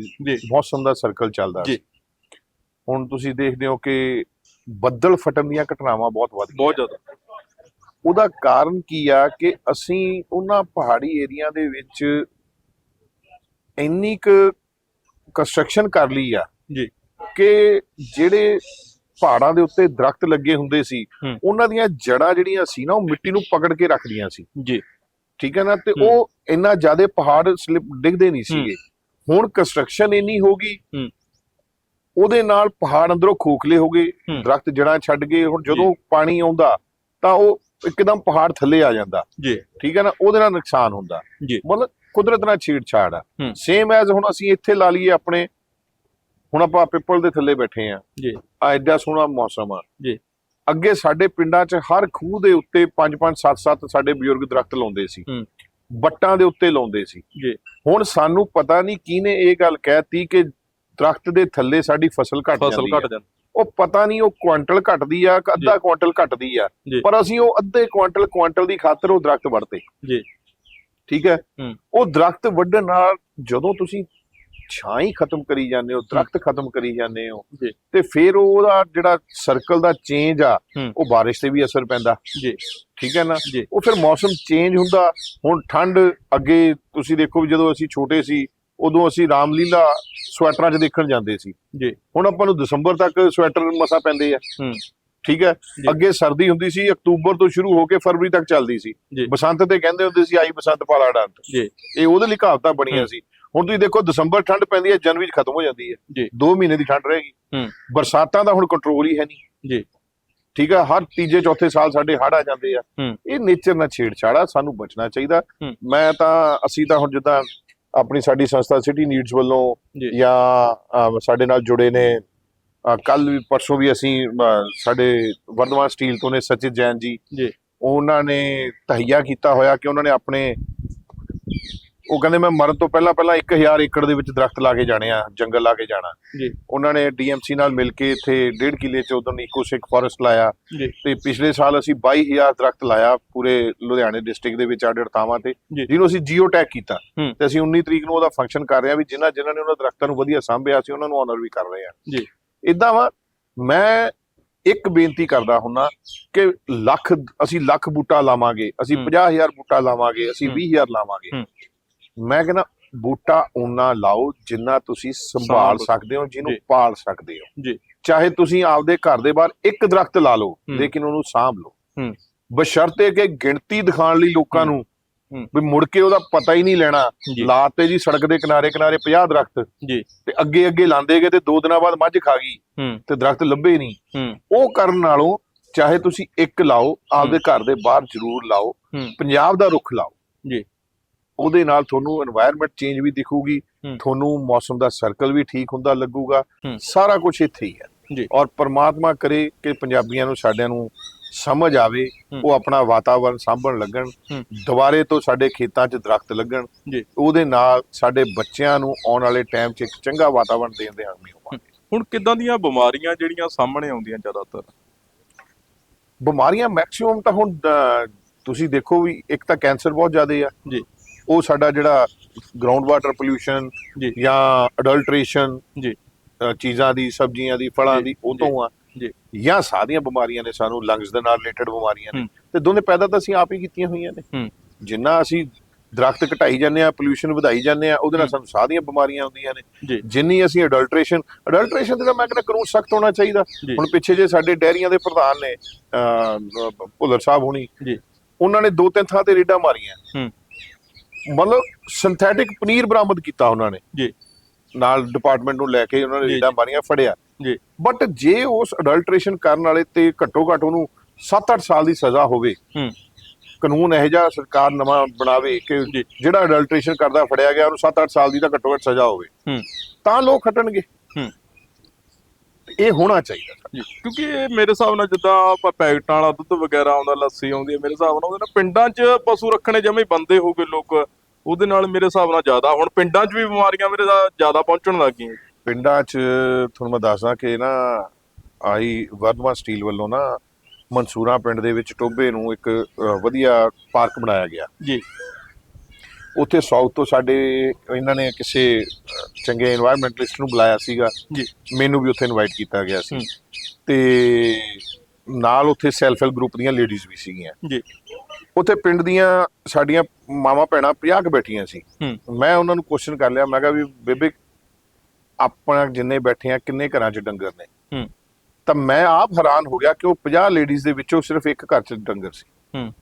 ਮੌਸਮ ਦਾ ਸਰਕਲ ਚੱਲਦਾ। ਸੀ ਹੁਣ ਤੁਸੀਂ ਦੇਖਦੇ ਹੋ ਕਿ ਬੱਦਲ ਫਟਣ ਦੀਆਂ ਘਟਨਾਵਾਂ ਬਹੁਤ ਵੱਧ ਗਈਆਂ ਬਹੁਤ ਜ਼ਿਆਦਾ ਉਹਦਾ ਕਾਰਨ ਕੀ ਆ ਕਿ ਅਸੀਂ ਉਹਨਾਂ ਪਹਾੜੀ ਏਰੀਆ ਦੇ ਵਿੱਚ ਇੰਨੀ ਕੁ ਕੰਸਟਰਕਸ਼ਨ ਕਰ ਲਈ ਆ ਜੀ। ਕਿ ਜਿਹੜੇ ਪਹਾੜਾਂ ਦੇ ਉੱਤੇ ਦਰਖਤ ਲੱਗੇ ਹੁੰਦੇ ਸੀ। ਉਹਨਾਂ ਦੀਆਂ ਜੜਾਂ ਜਿਹੜੀਆਂ ਸੀ ਨਾ ਉਹ ਮਿੱਟੀ ਨੂੰ ਪਕੜ ਕੇ ਰੱਖਦੀਆਂ ਸੀ ਜੀ ਠੀਕ ਹੈ ਨਾ ਤੇ। ਉਹ ਇੰਨਾ ਜ਼ਿਆਦਾ ਪਹਾੜ ਸਲਿਪ ਡਿੱਗਦੇ ਨਹੀਂ ਸੀਗੇ ਹੁਣ ਕੰਸਟਰਕਸ਼ਨ ਇੰਨੀ ਹੋ ਗਈ। ਉਹਦੇ ਨਾਲ ਪਹਾੜ ਅੰਦਰੋਂ ਖੋਖਲੇ ਹੋ ਗਏ। ਦਰਖਤ ਜੜਾਂ ਛੱਡ ਗਏ ਹੁਣ ਜਦੋਂ ਪਾਣੀ ਆਉਂਦਾ ਤਾਂ ਉਹ ਇੱਕਦਮ ਪਹਾੜ ਥੱਲੇ ਆ ਜਾਂਦਾ ਜੀ ਠੀਕ ਹੈ ਨਾ ਉਹਦੇ ਨਾਲ ਨੁਕਸਾਨ ਹੁੰਦਾ ਜੀ। ਮਤਲਬ ਕੁਦਰਤ ਨਾਲ ਛੇੜਛਾੜ ਆ ਹੂੰ। ਸੇਮ ਐਜ਼ ਹੁਣ ਅਸੀਂ ਇੱਥੇ ਲਾ ਲਈਏ ਆਪਣੇ ਹੁਣ ਆਪਾਂ ਪਿੱਪਲ ਦੇ ਥੱਲੇ ਬੈਠੇ ਆ ਜੀ ਆ ਐਡਾ ਸੋਹਣਾ ਮੌਸਮ ਆ ਜੀ। ਅੱਗੇ ਸਾਡੇ ਪਿੰਡਾਂ 'ਚ ਹਰ ਖੂਹ ਦੇ ਉੱਤੇ 5-5 7-7 ਸਾਡੇ ਬਜ਼ੁਰਗ ਦਰਖਤ ਲਾਉਂਦੇ ਸੀ ਹੂੰ। ਬੱਟਾਂ ਦੇ ਉੱਤੇ ਲਾਉਂਦੇ ਸੀ ਜੀ ਹੁਣ ਸਾਨੂੰ ਪਤਾ ਨਹੀਂ ਕਿਹਨੇ ਇਹ ਗੱਲ ਕਹਿਤੀ ਕਿ ਦਰਖਤ ਦੇ ਥੱਲੇ ਸਾਡੀ ਫਸਲ ਘਟ ਫਸਲ ਜਾਂਦੀ ਆ ਘਟ ਜਾਂਦੀ ਉਹ ਪਤਾ ਨਹੀਂ ਉਹ ਕੁਆਂਟਲ ਘਟਦੀ ਆ ਕਿ ਅੱਧਾ। ਕੁਆਂਟਲ ਘਟਦੀ ਆ ਜੀ। ਪਰ ਅਸੀਂ ਉਹ ਅੱਧੇ ਕੁਆਂਟਲ ਕੁਆਂਟਲ ਦੀ ਖਾਤਰ ਉਹ ਦਰਖਤ ਵੜਤੇ ਜੀ। ਠੀਕ ਹੈ। ਉਹ ਦਰਖਤ ਵੱਢਣ ਨਾਲ ਜਦੋਂ ਤੁਸੀਂ ਛਾਂ ਹੀ ਖਤਮ ਕਰੀ ਜਾਂਦੇ ਹੋ ਦਰਖਤ ਖਤਮ ਕਰੀ ਜਾਂਦੇ ਹੋ। ਤੇ ਫਿਰ ਉਹਦਾ ਜਿਹੜਾ ਸਰਕਲ ਦਾ ਚੇਂਜ ਆ। ਉਹ ਬਾਰਿਸ਼ ਤੇ ਵੀ ਅਸਰ ਪੈਂਦਾ। ਜੀ। ਠੀਕ ਹੈ ਨਾ। ਉਹ ਫਿਰ ਮੌਸਮ ਚੇਂਜ ਹੁੰਦਾ। ਹੁਣ ਠੰਡ ਅੱਗੇ ਤੁਸੀਂ ਦੇਖੋ ਵੀ ਜਦੋਂ ਅਸੀਂ ਛੋਟੇ ਸੀ ਉਦੋਂ ਅਸੀਂ ਰਾਮਲੀਲਾ ਸਵੈਟਰਾਂ 'ਚ ਦੇਖਣ ਜਾਂਦੇ ਸੀ। ਜੀ। ਹੁਣ ਆਪਾਂ ਨੂੰ ਦਸੰਬਰ ਤੱਕ ਸਵੈਟਰ ਮਸਾ ਪੈਂਦੇ ਆ। ਠੀਕ ਹੈ। ਅੱਗੇ ਸਰਦੀ ਹੁੰਦੀ ਸੀ ਅਕਤੂਬਰ ਤੋਂ ਸ਼ੁਰੂ ਹੋ ਕੇ ਫਰਵਰੀ ਤੱਕ ਚੱਲਦੀ ਸੀ। ਬਸੰਤ ਤੇ ਕਹਿੰਦੇ ਹੁੰਦੇ ਸੀ ਆਈ ਬਸੰਤ ਪਾਲਾ ਡੰਤ ਜੀ ਇਹ ਉਹਦੇ ਲਈ ਕਹਾਵਤਾਂ ਬਣੀਆਂ। ਸੀ ਹੁਣ ਤੁਸੀਂ ਦੇਖੋ ਦਸੰਬਰ ਠੰਡ ਪੈਂਦੀ ਹੈ ਜਨਵਰੀ 'ਚ ਖਤਮ ਹੋ ਜਾਂਦੀ ਹੈ ਜੀ। 2 ਮਹੀਨੇ ਦੀ ਠੰਡ ਰਹੇਗੀ। ਬਰਸਾਤਾਂ ਦਾ ਹੁਣ ਕੰਟਰੋਲ ਹੀ ਹੈ ਨਹੀਂ ਜੀ ਠੀਕ ਹੈ ਹਰ ਤੀਜੇ ਚੌਥੇ ਸਾਲ ਸਾਡੇ ਹੜ੍ਹ ਆ ਜਾਂਦੇ ਆ। ਇਹ ਨੇਚਰ ਨਾਲ ਛੇੜਛਾੜਾ ਸਾਨੂੰ ਬਚਣਾ ਚਾਹੀਦਾ। ਮੈਂ ਤਾਂ ਅਸੀਂ ਤਾਂ ਹੁਣ ਜਿੱਦਾਂ ਆਪਣੀ ਸਾਡੀ ਸੰਸਥਾ ਸਿਟੀ ਨੀਡਸ ਵੱਲੋਂ ਜੀ ਸਾਡੇ ਨਾਲ ਜੁੜੇ ਨੇ ਕੱਲ ਵੀ ਪਰਸੋਂ ਵੀ ਅਸੀਂ ਸਾਡੇ ਵਰਧਮਾਨ ਸਟੀਲ ਤੋਂ ਨੇ ਸਚਿਤ ਜੈਨ ਜੀ ਜੀ। ਉਹਨਾਂ ਨੇ ਤਹਈਆ ਕੀਤਾ ਹੋਇਆ ਕਿ ਉਹਨਾਂ ਨੇ ਆਪਣੇ ਉਹ ਕਹਿੰਦੇ ਮੈਂ ਮਰਨ ਤੋਂ ਪਹਿਲਾਂ ਪਹਿਲਾਂ 1000 ਏਕੜ ਦੇ ਵਿੱਚ ਦਰਖਤ ਲਾ ਕੇ ਜਾਣੇ ਆ ਜੰਗਲ ਲਾ ਕੇ ਜਾਣਾ ਜੀ ਉਹਨਾਂ ਨੇ ਡੀਐਮਸੀ ਨਾਲ ਮਿਲ ਕੇ ਇੱਥੇ 1.5 ਕਿੱਲੇ ਚ ਉਦੋਂ ਇਕੋਸਿਕ ਫੋਰੈਸਟ ਲਾਇਆ ਤੇ ਪਿਛਲੇ ਸਾਲ ਅਸੀਂ 22000 ਦਰਖਤ ਲਾਇਆ ਪੂਰੇ ਲੁਧਿਆਣੇ ਡਿਸਟ੍ਰਿਕਟ ਦੇ ਵਿੱਚ ਅੱਡ ਥਾਵਾਂ ਤੇ। ਜਿਹਨੂੰ ਅਸੀਂ ਜੀਓ ਟੈਗ ਕੀਤਾ। ਤੇ ਅਸੀਂ 19 ਤਰੀਕ ਨੂੰ ਉਹਦਾ ਫੰਕਸ਼ਨ ਕਰ ਰਹੇ ਹਾਂ ਵੀ ਜਿਨ੍ਹਾਂ ਜਿਨ੍ਹਾਂ ਨੇ ਉਹਨਾਂ ਦਰਖਤਾਂ ਨੂੰ ਵਧੀਆ ਸਾਂਭਿਆ ਸੀ ਉਹਨਾਂ ਨੂੰ ਆਨਰ ਵੀ ਕਰ ਰਹੇ ਹਾਂ ਜੀ। ਇਦਾਂ ਵਾ ਮੈਂ ਇੱਕ ਬੇਨਤੀ ਕਰਦਾ ਹੁੰਨਾ ਕਿ ਲੱਖ ਅਸੀਂ ਲੱਖ ਬੂਟਾ ਲਾਵਾਂਗੇ ਅਸੀਂ ਹੂੰ। 50000 ਬੂਟਾ ਲਾਵਾਂਗੇ ਅਸੀਂ ਹੂੰ। 20000 ਲਾਵਾਂਗੇ। ਮੈਂ ਕਹਿੰਦਾ ਬੂਟਾ ਉਨਾ ਲਾਓ ਜਿੰਨਾ ਤੁਸੀਂ ਸੰਭਾਲ ਸਕਦੇ ਹੋ ਜਿਹਨੂੰ। ਪਾਲ ਸਕਦੇ ਹੋ ਜੀ ਚਾਹੇ ਤੁਸੀਂ ਆਪਦੇ ਘਰ ਦੇ ਬਾਹਰ ਇੱਕ ਦਰਖਤ ਲਾ ਲਓ। ਲੇਕਿਨ ਉਹਨੂੰ ਸਾਂਭ ਲਓ। ਬਸ਼ਰਤੇ ਕਿ ਗਿਣਤੀ ਦਿਖਾਉਣ ਲਈ ਲੋਕਾਂ। ਨੂੰ। ਵੀ ਮੁੜ ਕੇ ਉਹਦਾ ਪਤਾ ਹੀ ਨਹੀਂ ਲੈਣਾ। ਲਾਤੇ ਜੀ ਸੜਕ ਦੇ ਕਿਨਾਰੇ ਕਿਨਾਰੇ 50 ਦਰਖਤ। ਜੀ। ਤੇ ਅੱਗੇ ਅੱਗੇ ਲਾਂਦੇ ਗਏ ਤੇ ਦੋ ਦਿਨਾਂ ਬਾਅਦ ਮੱਝ ਖਾ ਗਈ। ਤੇ ਦਰਖਤ ਲੱਭੇ ਨਹੀਂ। ਉਹ ਕਰਨ ਨਾਲੋਂ ਚਾਹੇ ਤੁਸੀਂ ਇੱਕ ਲਾਓ ਆਪਦੇ ਘਰ ਦੇ ਬਾਹਰ ਜ਼ਰੂਰ ਲਾਓ। ਪੰਜਾਬ ਦਾ ਰੁੱਖ ਲਾਓ। ਜੀ। ਉਹਦੇ ਨਾਲ ਤੁਹਾਨੂੰ এনवायरमेंट ਚੇਂਜ ਵੀ ਦਿਖੂਗੀ। ਤੁਹਾਨੂੰ ਮੌਸਮ ਦਾ ਸਰਕਲ ਵੀ ਠੀਕ ਹੁੰਦਾ ਲੱਗੂਗਾ। ਸਾਰਾ ਕੁਝ ਇੱਥੇ ਹੀ ਹੈ। ਜੀ। ਔਰ ਪਰਮਾਤਮਾ ਕਰੇ ਕਿ ਪੰਜਾਬੀਆਂ ਨੂੰ ਸਾਡਿਆਂ ਨੂੰ ਸਮਝ ਆਵੇ। ਉਹ ਆਪਣਾ ਵਾਤਾਵਰਣ ਸਾਂਭਣ ਲੱਗਣ। ਦੁਬਾਰੇ ਤੋਂ ਸਾਡੇ ਖੇਤਾਂ 'ਚ ਦਰਖਤ ਲੱਗਣ ਜੀ। ਉਹਦੇ ਨਾਲ ਸਾਡੇ ਬੱਚਿਆਂ ਨੂੰ ਆਉਣ ਵਾਲੇ ਟਾਈਮ 'ਚ ਇੱਕ ਚੰਗਾ ਵਾਤਾਵਰਣ ਦੇਣ ਦੇ ਹਾਮੀ ਹੋਵਾਂਗੇ ਹੁਣ ਕਿੱਦਾਂ ਦੀਆਂ ਬਿਮਾਰੀਆਂ ਜਿਹੜੀਆਂ ਸਾਹਮਣੇ ਆਉਂਦੀਆਂ ਜ਼ਿਆਦਾਤਰ ਬਿਮਾਰੀਆਂ ਮੈਕਸਿਮਮ ਤਾਂ ਹੁਣ ਤੁਸੀਂ ਦੇਖੋ ਵੀ ਇੱਕ ਤਾਂ ਕੈਂਸਰ ਬਹੁਤ ਜ਼ਿਆਦਾ ਆ ਜੀ। ਉਹ ਸਾਡਾ ਜਿਹੜਾ ਗਰਾਊਂਡ ਵਾਟਰ ਪੋਲਿਊਸ਼ਨ ਜੀ। ਜਾਂ ਅਡਲਟ੍ਰੇਸ਼ਨ ਜੀ। ਚੀਜ਼ਾਂ ਦੀ ਸਬਜ਼ੀਆਂ ਦੀ ਫਲਾਂ ਦੀ ਉਹ ਤੋਂ ਆ ਜੀ। ਜਾਂ ਸਾਰੀਆਂ ਬਿਮਾਰੀਆਂ ਨੇ ਸਾਨੂੰ ਲੰਗਸ ਦੇ ਨਾਲ ਰਿਲੇਟਡ ਬਿਮਾਰੀਆਂ ਨੇ। ਤੇ ਦੋਨੇ ਪੈਦਾ ਤਾਂ ਅਸੀਂ ਆਪ ਹੀ ਕੀਤੀਆਂ ਹੋਈਆਂ ਨੇ। ਜਿੰਨਾ ਅਸੀਂ ਦਰਖਤ ਘਟਾਈ ਜਾਂਦੇ ਆ ਪੋਲਿਊਸ਼ਨ ਵਧਾਈ ਜਾਂਦੇ ਆ ਉਹਦੇ ਨਾਲ। ਸਾਨੂੰ ਸਾਰੀਆਂ ਬਿਮਾਰੀਆਂ ਆਉਂਦੀਆਂ ਨੇ। ਜਿੰਨੀ ਅਸੀਂ ਅਡਲਟ੍ਰੇਸ਼ਨ ਅਡਲਟ੍ਰੇਸ਼ਨ ਦੇ ਮੈਂ ਕਹਿੰਦਾ ਕਾਨੂੰਨ ਸਖਤ ਹੋਣਾ ਚਾਹੀਦਾ। ਹੁਣ ਪਿੱਛੇ ਜੇ ਸਾਡੇ ਡੈਰੀਆਂ ਦੇ ਪ੍ਰਧਾਨ ਨੇ ਭੁੱਲਰ ਸਾਹਿਬ ਹੁਣੀ ਜੀ। ਉਹਨਾਂ ਨੇ ਦੋ ਤਿੰਨ ਥਾਂ ਤੇ ਰੇਡਾਂ ਮਾਰੀਆਂ ਹੂੰ। ਮਤਲਬ ਸਿੰਥੈਟਿਕ ਪਨੀਰ ਬਰਾਮਦ ਕੀਤਾ ਉਹਨਾਂ ਨੇ ਜੀ। ਨਾਲ ਡਿਪਾਰਟਮੈਂਟ ਨੂੰ ਲੈ ਕੇ ਉਹਨਾਂ ਨੇ ਰੇਡਾਂ। ਮਾਰੀਆਂ ਫੜਿਆ ਜੀ। ਬਟ ਜੇ ਉਸ ਅਡਲਟ੍ਰੇਸ਼ਨ ਕਰਨ ਵਾਲੇ ਤੇ ਘੱਟੋ ਘੱਟ ਉਹਨੂੰ 7-8 ਸਾਲ ਦੀ ਸਜ਼ਾ ਹੋਵੇ ਹੂੰ। ਕਾਨੂੰਨ ਇਹੋ ਜਿਹਾ ਸਰਕਾਰ ਨਵਾਂ ਬਣਾਵੇ ਕਿ। ਜਿਹੜਾ ਅਡਲਟ੍ਰੇਸ਼ਨ ਕਰਦਾ ਫੜਿਆ ਗਿਆ ਉਹਨੂੰ 7-8 ਸਾਲ ਦੀ ਤਾਂ ਘੱਟੋ ਘੱਟ ਸਜ਼ਾ ਹੋਵੇ ਹੂੰ। ਤਾਂ ਲੋਕ ਹਟਣਗੇ ਹੂੰ। ਇਹ ਹੋਣਾ ਚਾਹੀਦਾ ਕਿਉਂਕਿ ਮੇਰੇ ਹਿਸਾਬ ਨਾਲ ਜਿੱਦਾਂ ਆਪਾਂ ਪੈਕਟਾਂ ਵਾਲਾ ਦੁੱਧ ਵਗੈਰਾ ਆਉਂਦਾ ਲੱਸੀ ਆਉਂਦੀ ਹੈ ਮੇਰੇ ਹਿਸਾਬ ਨਾਲ ਉਹਦੇ ਨਾਲ ਪਿੰਡਾਂ 'ਚ ਪਸ਼ੂ ਰੱਖਣੇ ਜਮੇ ਬੰਦੇ ਹੋ ਗਏ ਲੋਕ ਉਹਦੇ ਨਾਲ ਮੇਰੇ ਹਿਸਾਬ ਨਾਲ ਜ਼ਿਆਦਾ ਹੁਣ ਪਿੰਡਾਂ 'ਚ ਵੀ ਬਿਮਾਰੀਆਂ ਮੇਰੇ ਦਾ ਜ਼ਿਆਦਾ ਪਹੁੰਚਣ ਲੱਗ ਗਈਆਂ ਪਿੰਡਾਂ 'ਚ ਤੁਹਾਨੂੰ ਮੈਂ ਦੱਸਦਾ ਕਿ ਨਾ ਆਈ ਵਰਧਮਾਨ ਸਟੀਲ ਵੱਲੋਂ ਨਾ ਮਨਸੂਰਾ ਪਿੰਡ ਦੇ ਵਿੱਚ ਟੋਬੇ ਨੂੰ ਇੱਕ ਵਧੀਆ ਪਾਰਕ ਬਣਾਇਆ ਗਿਆ। ਜੀ। ਉੱਥੇ ਸਾਊਥ ਤੋਂ ਸਾਡੇ ਇਹਨਾਂ ਨੇ ਕਿਸੇ ਚੰਗੇ এনवायरमेंटਲਿਸਟ ਨੂੰ ਬੁਲਾਇਆ ਸੀਗਾ। ਜੀ। ਮੈਨੂੰ ਵੀ ਉੱਥੇ ਇਨਵਾਈਟ ਕੀਤਾ ਗਿਆ ਸੀ। ਤੇ ਨਾਲ ਉੱਥੇ ਸੈਲਫ ਹੈਲਪ ਗਰੁੱਪ ਦੀਆਂ ਲੇਡੀਜ਼ ਵੀ ਸੀਗੀਆਂ। ਜੀ। ਉੱਥੇ ਪਿੰਡ ਦੀਆਂ ਸਾਡੀਆਂ ਮਾਵਾ ਭੈਣਾਂ 50 ਕ ਬੈਠੀਆਂ ਸੀ। ਮੈਂ ਉਹਨਾਂ ਨੂੰ ਕੁਐਸਚਨ ਕਰ ਲਿਆ। ਮੈਂ ਕਿਹਾ ਵੀ ਬੇਬੇ ਆਪਾਂ ਜਿੰਨੇ ਬੈਠੇ ਆ ਕਿੰਨੇ ਘਰਾਂ 'ਚ ਡੰਗਰ ਨੇ ਹੂੰ। ਤਾਂ ਮੈਂ ਆਪ ਹੈਰਾਨ ਹੋ ਗਿਆ ਕਿ ਉਹ 50 ਲੇਡੀਜ਼ ਦੇ ਵਿੱਚੋਂ ਸਿਰਫ ਇੱਕ ਘਰ 'ਚ ਡੰਗਰ ਸੀ ਹੂੰ।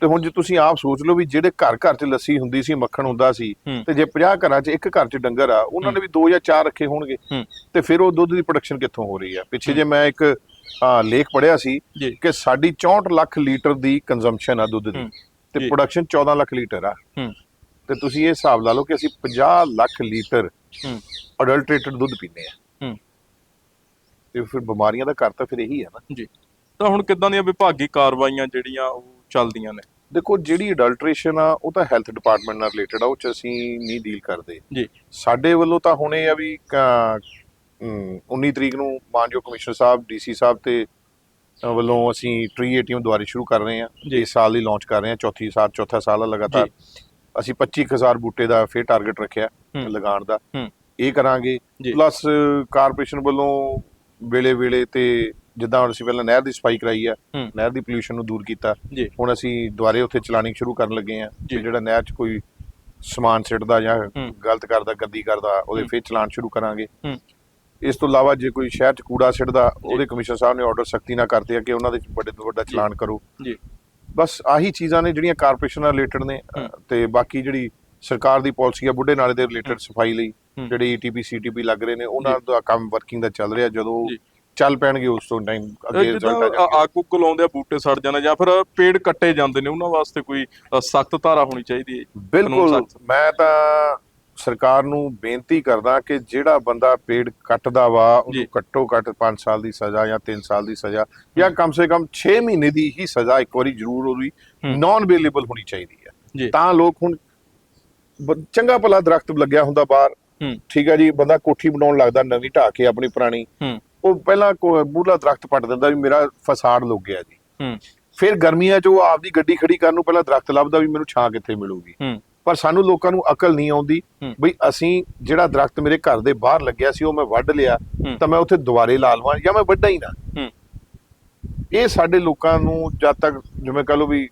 ਤੇ ਹੁਣ ਜੇ ਤੁਸੀਂ ਆਪ ਸੋਚ ਲਓ ਵੀ ਜਿਹੜੇ ਘਰ ਘਰ 'ਚ ਲੱਸੀ ਹੁੰਦੀ ਸੀ ਮੱਖਣ ਹੁੰਦਾ ਸੀ। ਤੇ ਜੇ 50 ਘਰਾਂ 'ਚ ਇੱਕ ਘਰ 'ਚ ਡੰਗਰ ਆ ਉਹਨਾਂ ਨੇ ਵੀ ਦੋ ਜਾਂ ਚਾਰ ਰੱਖੇ ਹੋਣਗੇ। ਤੇ ਫਿਰ ਉਹ ਦੁੱਧ ਦੀ ਪ੍ਰੋਡਕਸ਼ਨ ਕਿੱਥੋਂ ਹੋ ਰਹੀ ਆ ਪਿੱਛੇ ਜੇ ਮੈਂ ਇੱਕ ਲੇਖ ਪੜਿਆ ਸੀ। ਕਿ ਸਾਡੀ 64 ਲੱਖ ਲੀਟਰ ਦੀ ਕੰਜ਼ੰਪਸ਼ਨ ਆ ਦੁੱਧ ਦੀ। ਤੇ। ਪ੍ਰੋਡਕਸ਼ਨ 14 ਲੱਖ ਲੀਟਰ ਆ। ਤੇ ਤੁਸੀਂ ਇਹ ਹਿਸਾਬ ਲਾ ਲਓ ਕਿ ਅਸੀਂ 50 ਲੱਖ ਲੀਟਰ ਹੂੰ। ਅਡਲਟ੍ਰੇਟਡ ਦੁੱਧ ਪੀਂਦੇ ਆ ਹੂੰ। ਤੇ ਫਿਰ ਬਿਮਾਰੀਆਂ ਦਾ ਘਰ ਤਾਂ ਫਿਰ ਇਹੀ ਹੈ ਨਾ ਤਾਂ ਹੁਣ ਕਿੱਦਾਂ ਦੀਆਂ ਵਿਭਾਗੀ ਕਾਰਵਾਈਆਂ ਜਿਹੜੀਆਂ ਉਹ ਚੱਲਦੀਆਂ ਨੇ ਦੇਖੋ ਜਿਹੜੀ ਅਡਲਟ੍ਰੇਸ਼ਨ ਆ ਉਹ ਤਾਂ ਹੈਲਥ ਡਿਪਾਰਟਮੈਂਟ ਨਾਲ ਰਿਲੇਟਡ ਆ ਉਹ ਚ ਅਸੀਂ ਨਹੀਂ ਡੀਲ ਕਰਦੇ ਜੀ। ਸਾਡੇ ਵੱਲੋਂ ਤਾਂ ਹੁਣ ਇਹ ਆ ਵੀ ਕ- ਅਮ, 19 ਤਰੀਕ ਨੂੰ ਮਾਨਯੋਗ ਕਮਿਸ਼ਨਰ ਸਾਹਿਬ ਡੀਸੀ ਸਾਹਿਬ ਤੇ ਅ, ਵੱਲੋਂ ਅਸੀਂ ਟਰੀ ਏਟੀਐਮ ਦੁਆਰੇ ਸ਼ੁਰੂ ਕਰ ਰਹੇ ਜੀ। ਇਸ ਸਾਲ ਹੀ ਲਾਂਚ ਕਰ ਰਹੇ ਹਾਂ ਚੌਥੀ ਸਾਲ ਚੌਥਾ ਸਾਲ ਆ ਲਗਾਤਾਰ ਅਸੀਂ 25000 ਬੂਟੇ ਦਾ ਫਿਰ ਟਾਰਗੇਟ ਰੱਖਿਆ। ਲਗਾਉਣ ਦਾ। ਇਹ ਕਰਾਂਗੇ। ਪਲੱਸ ਕਾਰਪੋਰੇਸ਼ਨ ਵੱਲੋਂ ਵੇਲੇ ਵੇਲੇ ਤੇ ਜਿੱਦਾਂ ਅਸੀਂ ਪਹਿਲਾਂ ਨਹਿਰ ਦੀ ਸਫ਼ਾਈ ਕਰਾਈ ਆ। ਨਹਿਰ ਦੀ ਪੋਲਿਊਸ਼ਨ ਨੂੰ ਦੂਰ ਕੀਤਾ। ਹੁਣ ਅਸੀਂ ਦੁਆਰੇ ਉੱਥੇ ਚਲਾਨਿੰਗ ਸ਼ੁਰੂ ਕਰਨ ਲੱਗੇ ਆ ਜਿਹੜਾ ਨਹਿਰ 'ਚ ਕੋਈ ਸਮਾਨ ਸਿੱਟਦਾ ਜਾਂ। ਗਲਤ ਕਰਦਾ ਗੰਦੀ ਕਰਦਾ ਉਹਦੇ। ਫਿਰ ਚਲਾਨ ਸ਼ੁਰੂ ਕਰਾਂਗੇ। ਇਸ ਤੋਂ ਇਲਾਵਾ ਜੇ ਕੋਈ ਸ਼ਹਿਰ 'ਚ ਕੂੜਾ ਸਿੱਟਦਾ ਉਹਦੇ ਕਮਿਸ਼ਨਰ ਸਾਹਿਬ ਨੇ ਆਰਡਰ ਸਖਤੀ ਨਾਲ ਕਰਤੇ ਆ ਕਿ ਉਹਨਾਂ ਦੇ ਵੱਡੇ ਤੋਂ ਵੱਡਾ ਚਲਾਨ ਕਰੋ ਜੀ। ਬਸ ਆਹੀ ਚੀਜ਼ਾਂ ਨੇ ਜਿਹੜੀਆਂ ਕਾਰਪੋਰੇਸ਼ਨ ਨਾਲ ਰਿਲੇਟਡ ਨੇ। ਤੇ ਬਾਕੀ ਜਿਹੜੀ ਸਰਕਾਰ ਦੀ ਪਾਲਿਸੀ ਆ ਬੁੱਢੇ ਨਾਲੇ ਦੇ ਰਿਲੇਟਡ ਸਫ਼ਾਈ ਲਈ। ਜਿਹੜੇ ਈਟੀਪੀ ਸੀਟੀਪੀ ਲੱਗ ਰਹੇ ਨੇ ਉਹਨਾਂ ਦਾ ਕੰਮ ਵਰਕਿੰਗ ਦਾ ਚੱਲ ਰਿਹਾ ਜਦੋਂ। ਚੱਲ ਪੈਣਗੇ ਉਸ ਤੋਂ ਟਾਈਮ ਅੱਗੇ ਜਿੱਦਾਂ ਰਿਜ਼ਲਟ ਆ ਉੱਗ ਲਾਉਂਦੇ ਆ ਬੂਟੇ ਸੜ ਜਾਂਦੇ ਜਾਂ ਫਿਰ ਪੇੜ ਕੱਟੇ ਜਾਂਦੇ ਨੇ ਉਹਨਾਂ ਵਾਸਤੇ ਕੋਈ ਸਖਤ ਧਾਰਾ ਹੋਣੀ ਚਾਹੀਦੀ ਹੈ ਬਿਲਕੁਲ। ਮੈਂ ਤਾਂ ਸਰਕਾਰ ਨੂੰ ਬੇਨਤੀ ਕਰਦਾ ਕਿ ਜਿਹੜਾ ਬੰਦਾ ਪੇੜ ਕੱਟਦਾ ਵਾ। ਉਹਨੂੰ ਘੱਟੋ ਘੱਟ 5 ਸਾਲ ਦੀ ਸਜ਼ਾ ਜਾਂ 3 ਸਾਲ ਦੀ ਸਜ਼ਾ ਜਾਂ ਕਮ ਸੇ ਕਮ 6 ਮਹੀਨੇ ਦੀ ਹੀ ਸਜ਼ਾ ਇੱਕ ਵਾਰੀ ਜ਼ਰੂਰ ਉਹਦੀ। ਨਾਨ ਅਵੇਲੇਬਲ ਹੋਣੀ ਚਾਹੀਦੀ। ਹੈ ਤਾਂ ਲੋਕ ਹੁਣ ਚੰਗਾ ਭਲਾ ਦਰਖਤ ਲੱਗਿਆ ਹੁੰਦਾ ਬਾਹਰ। ਠੀਕ ਹੈ ਜੀ ਬੰਦਾ ਕੋਠੀ ਬਣਾਉਣ ਲੱਗਦਾ ਨਵੀਂ ਢਾਹ ਕੇ ਆਪਣੀ ਪੁਰਾਣੀ। ਉਹ ਪਹਿਲਾਂ ਬੂਲਾ ਦਰਖਤ ਪੱਟ ਦਿੰਦਾ ਵੀ ਮੇਰਾ ਫਸਾੜ ਲੁੱਕ ਗਿਆ ਜੀ। ਫਿਰ ਗਰਮੀਆਂ 'ਚ ਉਹ ਆਪਦੀ ਗੱਡੀ ਖੜੀ ਕਰਨ ਨੂੰ ਪਹਿਲਾਂ ਦਰਖਤ ਲੱਭਦਾ ਵੀ ਮੈਨੂੰ ਛਾਂ ਕਿੱਥੇ ਮਿਲੂਗੀ। ਪਰ ਸਾਨੂੰ ਲੋਕਾਂ ਨੂੰ ਅਕਲ ਨਹੀਂ ਆਉਂਦੀ। ਬਈ ਅਸੀਂ ਜਿਹੜਾ ਦਰਖਤ ਮੇਰੇ ਘਰ ਦੇ ਬਾਹਰ ਲੱਗਿਆ ਸੀ ਉਹ ਮੈਂ ਵੱਢ ਲਿਆ। ਤਾਂ ਮੈਂ ਉੱਥੇ ਦੁਬਾਰੇ ਲਾ ਲਵਾਂ ਜਾਂ ਮੈਂ ਵੱਢਾ ਹੀ ਨਾ। ਇਹ ਸਾਡੇ ਲੋਕਾਂ ਨੂੰ ਜਦ ਤੱਕ ਜਿਵੇਂ ਕਹ ਲਓ ਵੀ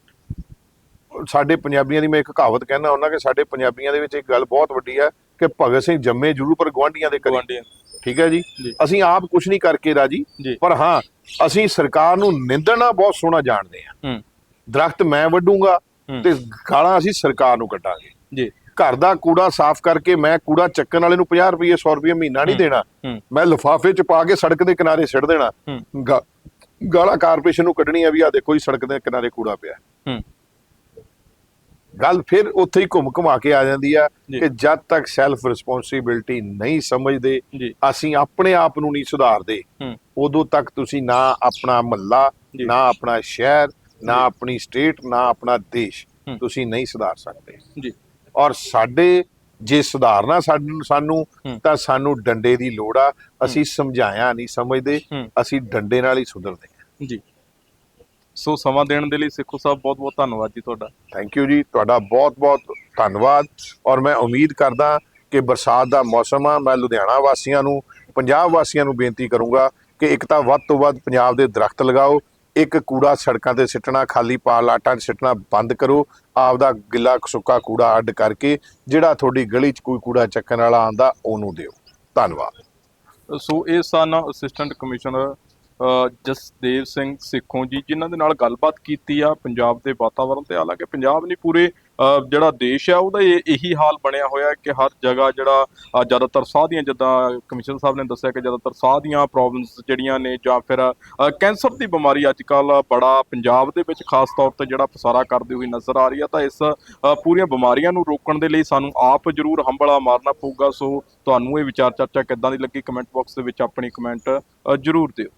ਸਾਡੇ ਪੰਜਾਬੀਆਂ ਦੀ ਮੈਂ ਇੱਕ ਕਹਾਵਤ ਕਹਿਣਾ ਹੁੰਦਾ ਕਿ ਸਾਡੇ ਪੰਜਾਬੀਆਂ ਦੇ ਵਿੱਚ ਇੱਕ ਗੱਲ ਬਹੁਤ ਵੱਡੀ ਹੈ ਕਿ ਭਗਤ ਸਿੰਘ ਜੰਮੇ ਜ਼ਰੂਰ ਪਰ ਗਵਾਂਢੀਆਂ ਦੇ ਕਰੀ ਗਵਾਂਢੀਆਂ ਠੀਕ ਹੈ ਜੀ। ਅਸੀਂ ਆਪ ਕੁਝ ਨਹੀਂ ਕਰਕੇ ਰਾਜੀ। ਪਰ ਹਾਂ ਅਸੀਂ ਸਰਕਾਰ ਨੂੰ ਨਿੰਦਣਾ ਬਹੁਤ ਸੋਹਣਾ ਜਾਣਦੇ ਹਾਂ ਹੂੰ। ਦਰਖਤ ਮੈਂ ਵੱਢੂੰਗਾ। ਤੇ ਗਾਲਾਂ ਅਸੀਂ ਸਰਕਾਰ ਨੂੰ ਕੱਢਾਂਗੇ। ਜੀ। ਘਰ ਦਾ ਕੂੜਾ ਸਾਫ਼ ਕਰਕੇ ਮੈਂ ਕੂੜਾ ਚੱਕਣ ਵਾਲੇ ਨੂੰ 50 ਰੁਪਏ 100 ਰੁਪਏ ਮਹੀਨਾ ਨਹੀਂ। ਦੇਣਾ। ਮੈਂ ਲਿਫਾਫੇ 'ਚ ਪਾ ਕੇ ਸੜਕ ਦੇ ਕਿਨਾਰੇ ਸਿੱਟ ਦੇਣਾ। ਗਾਲਾਂ ਕਾਰਪੋਰੇਸ਼ਨ ਨੂੰ ਕੱਢਣੀਆਂ ਵੀ ਆ ਦੇਖੋ ਜੀ ਸੜਕ ਦੇ ਕਿਨਾਰੇ ਕੂੜਾ ਪਿਆ। ਗੱਲ ਫਿਰ ਉੱਥੇ ਹੀ ਘੁੰਮ ਘੁਮਾ ਕੇ ਆ ਜਾਂਦੀ ਆ। ਕਿ ਜਦ ਤੱਕ ਸੈਲਫ ਰਿਸਪੌਂਸਿਬਿਲਟੀ ਨਹੀਂ ਸਮਝਦੇ ਅਸੀਂ ਆਪਣੇ ਆਪ ਨੂੰ ਨਹੀਂ ਸੁਧਾਰਦੇ। ਉਦੋਂ ਤੱਕ ਤੁਸੀਂ ਨਾ ਆਪਣਾ ਮਹੱਲਾ। ਨਾ ਆਪਣਾ ਸ਼ਹਿਰ ਨਾ। ਆਪਣੀ ਸਟੇਟ ਨਾ ਆਪਣਾ ਦੇਸ਼। ਤੁਸੀਂ ਨਹੀਂ ਸੁਧਾਰ ਸਕਦੇ। ਜੀ। ਔਰ ਸਾਡੇ ਜੇ ਸੁਧਾਰਨਾ ਸਾਨੂੰ। ਤਾਂ ਸਾਨੂੰ ਡੰਡੇ ਦੀ ਲੋੜ ਆ। ਅਸੀਂ ਸਮਝਾਇਆ ਨਹੀਂ ਸਮਝਦੇ। ਅਸੀਂ ਡੰਡੇ ਨਾਲ ਹੀ ਸੁਧਰਦੇ ਹਾਂ। ਜੀ। ਸੋ ਸਮਾਂ ਦੇਣ ਦੇ ਲਈ ਸਿੱਖੋ ਸਾਹਿਬ ਬਹੁਤ ਬਹੁਤ ਧੰਨਵਾਦ ਜੀ ਤੁਹਾਡਾ। ਥੈਂਕ ਯੂ ਜੀ। ਤੁਹਾਡਾ ਬਹੁਤ ਬਹੁਤ ਧੰਨਵਾਦ। ਔਰ ਮੈਂ ਉਮੀਦ ਕਰਦਾ ਕਿ ਬਰਸਾਤ ਦਾ ਮੌਸਮ ਆ। ਮੈਂ ਲੁਧਿਆਣਾ ਵਾਸੀਆਂ ਨੂੰ ਪੰਜਾਬ ਵਾਸੀਆਂ ਨੂੰ ਬੇਨਤੀ ਕਰੂੰਗਾ ਕਿ ਇੱਕ ਤਾਂ ਵੱਧ ਤੋਂ ਵੱਧ ਪੰਜਾਬ ਦੇ ਦਰਖਤ ਲਗਾਓ। ਇੱਕ ਕੂੜਾ ਸੜਕਾਂ ਤੇ ਸਿੱਟਣਾ, ਖਾਲੀ ਪਾਲਾਟਾਂ 'ਚ ਸਿੱਟਣਾ ਬੰਦ ਕਰੋ। ਆਪਦਾ ਗਿੱਲਾ ਸੁੱਕਾ ਕੂੜਾ ਅੱਡ ਕਰਕੇ ਜਿਹੜਾ ਤੁਹਾਡੀ ਗਲੀ 'ਚ ਕੋਈ ਕੂੜਾ ਚੱਕਣ ਵਾਲਾ ਆਂਦਾ ਉਹਨੂੰ ਦਿਓ। ਧੰਨਵਾਦ। ਸੋ ਇਹ ਸਨ ਅਸਿਸਟੈਂਟ ਕਮਿਸ਼ਨਰ ਜਸਦੇਵ ਸਿੰਘ ਸਿੱਖੋਂ ਜੀ, ਜਿਨ੍ਹਾਂ ਦੇ ਨਾਲ ਗੱਲਬਾਤ ਕੀਤੀ ਆ ਪੰਜਾਬ ਦੇ ਵਾਤਾਵਰਣ ਤੇ। ਹਾਲਾਂਕਿ ਪੰਜਾਬ ਨਹੀਂ, ਪੂਰੇ ਜਿਹੜਾ ਦੇਸ਼ ਆ, ਉਹਦਾ ਇਹ- ਇਹੀ ਹਾਲ ਬਣਿਆ ਹੋਇਆ ਕਿ ਹਰ ਜਗ੍ਹਾ ਜਿਹੜਾ ਜ਼ਿਆਦਾਤਰ ਸਾਹ ਦੀਆਂ, ਜਿੱਦਾਂ ਕਮਿਸ਼ਨਰ ਸਾਹਿਬ ਨੇ ਦੱਸਿਆ ਕਿ ਜ਼ਿਆਦਾਤਰ ਸਾਹ ਦੀਆਂ ਪ੍ਰੋਬਲਮਸ ਜਿਹੜੀਆਂ ਨੇ, ਜਾਂ ਫਿਰ ਕੈਂਸਰ ਦੀ ਬਿਮਾਰੀ ਅੱਜ ਕੱਲ ਬੜਾ ਪੰਜਾਬ ਦੇ ਵਿੱਚ ਖਾਸ ਤੌਰ ਤੇ ਜਿਹੜਾ ਪਸਾਰਾ ਕਰਦੀ ਹੋਈ ਨਜ਼ਰ ਆ ਰਹੀ ਆ, ਤਾਂ ਇਸ ਪੂਰੀਆਂ ਬਿਮਾਰੀਆਂ ਨੂੰ ਰੋਕਣ ਦੇ ਲਈ ਸਾਨੂੰ ਆਪ ਜ਼ਰੂਰ ਹੰਬਲਾ ਮਾਰਨਾ ਪਊਗਾ। ਸੋ ਤੁਹਾਨੂੰ ਇਹ ਵਿਚਾਰ ਚਰਚਾ ਕਿੱਦਾਂ ਦੀ ਲੱਗੀ? ਕਮੈਂਟ ਬਾਕਸ ਦੇ ਵਿੱਚ ਆਪਣੀ ਕਮੈਂਟ ਜ਼ਰੂਰ ਦਿਓ।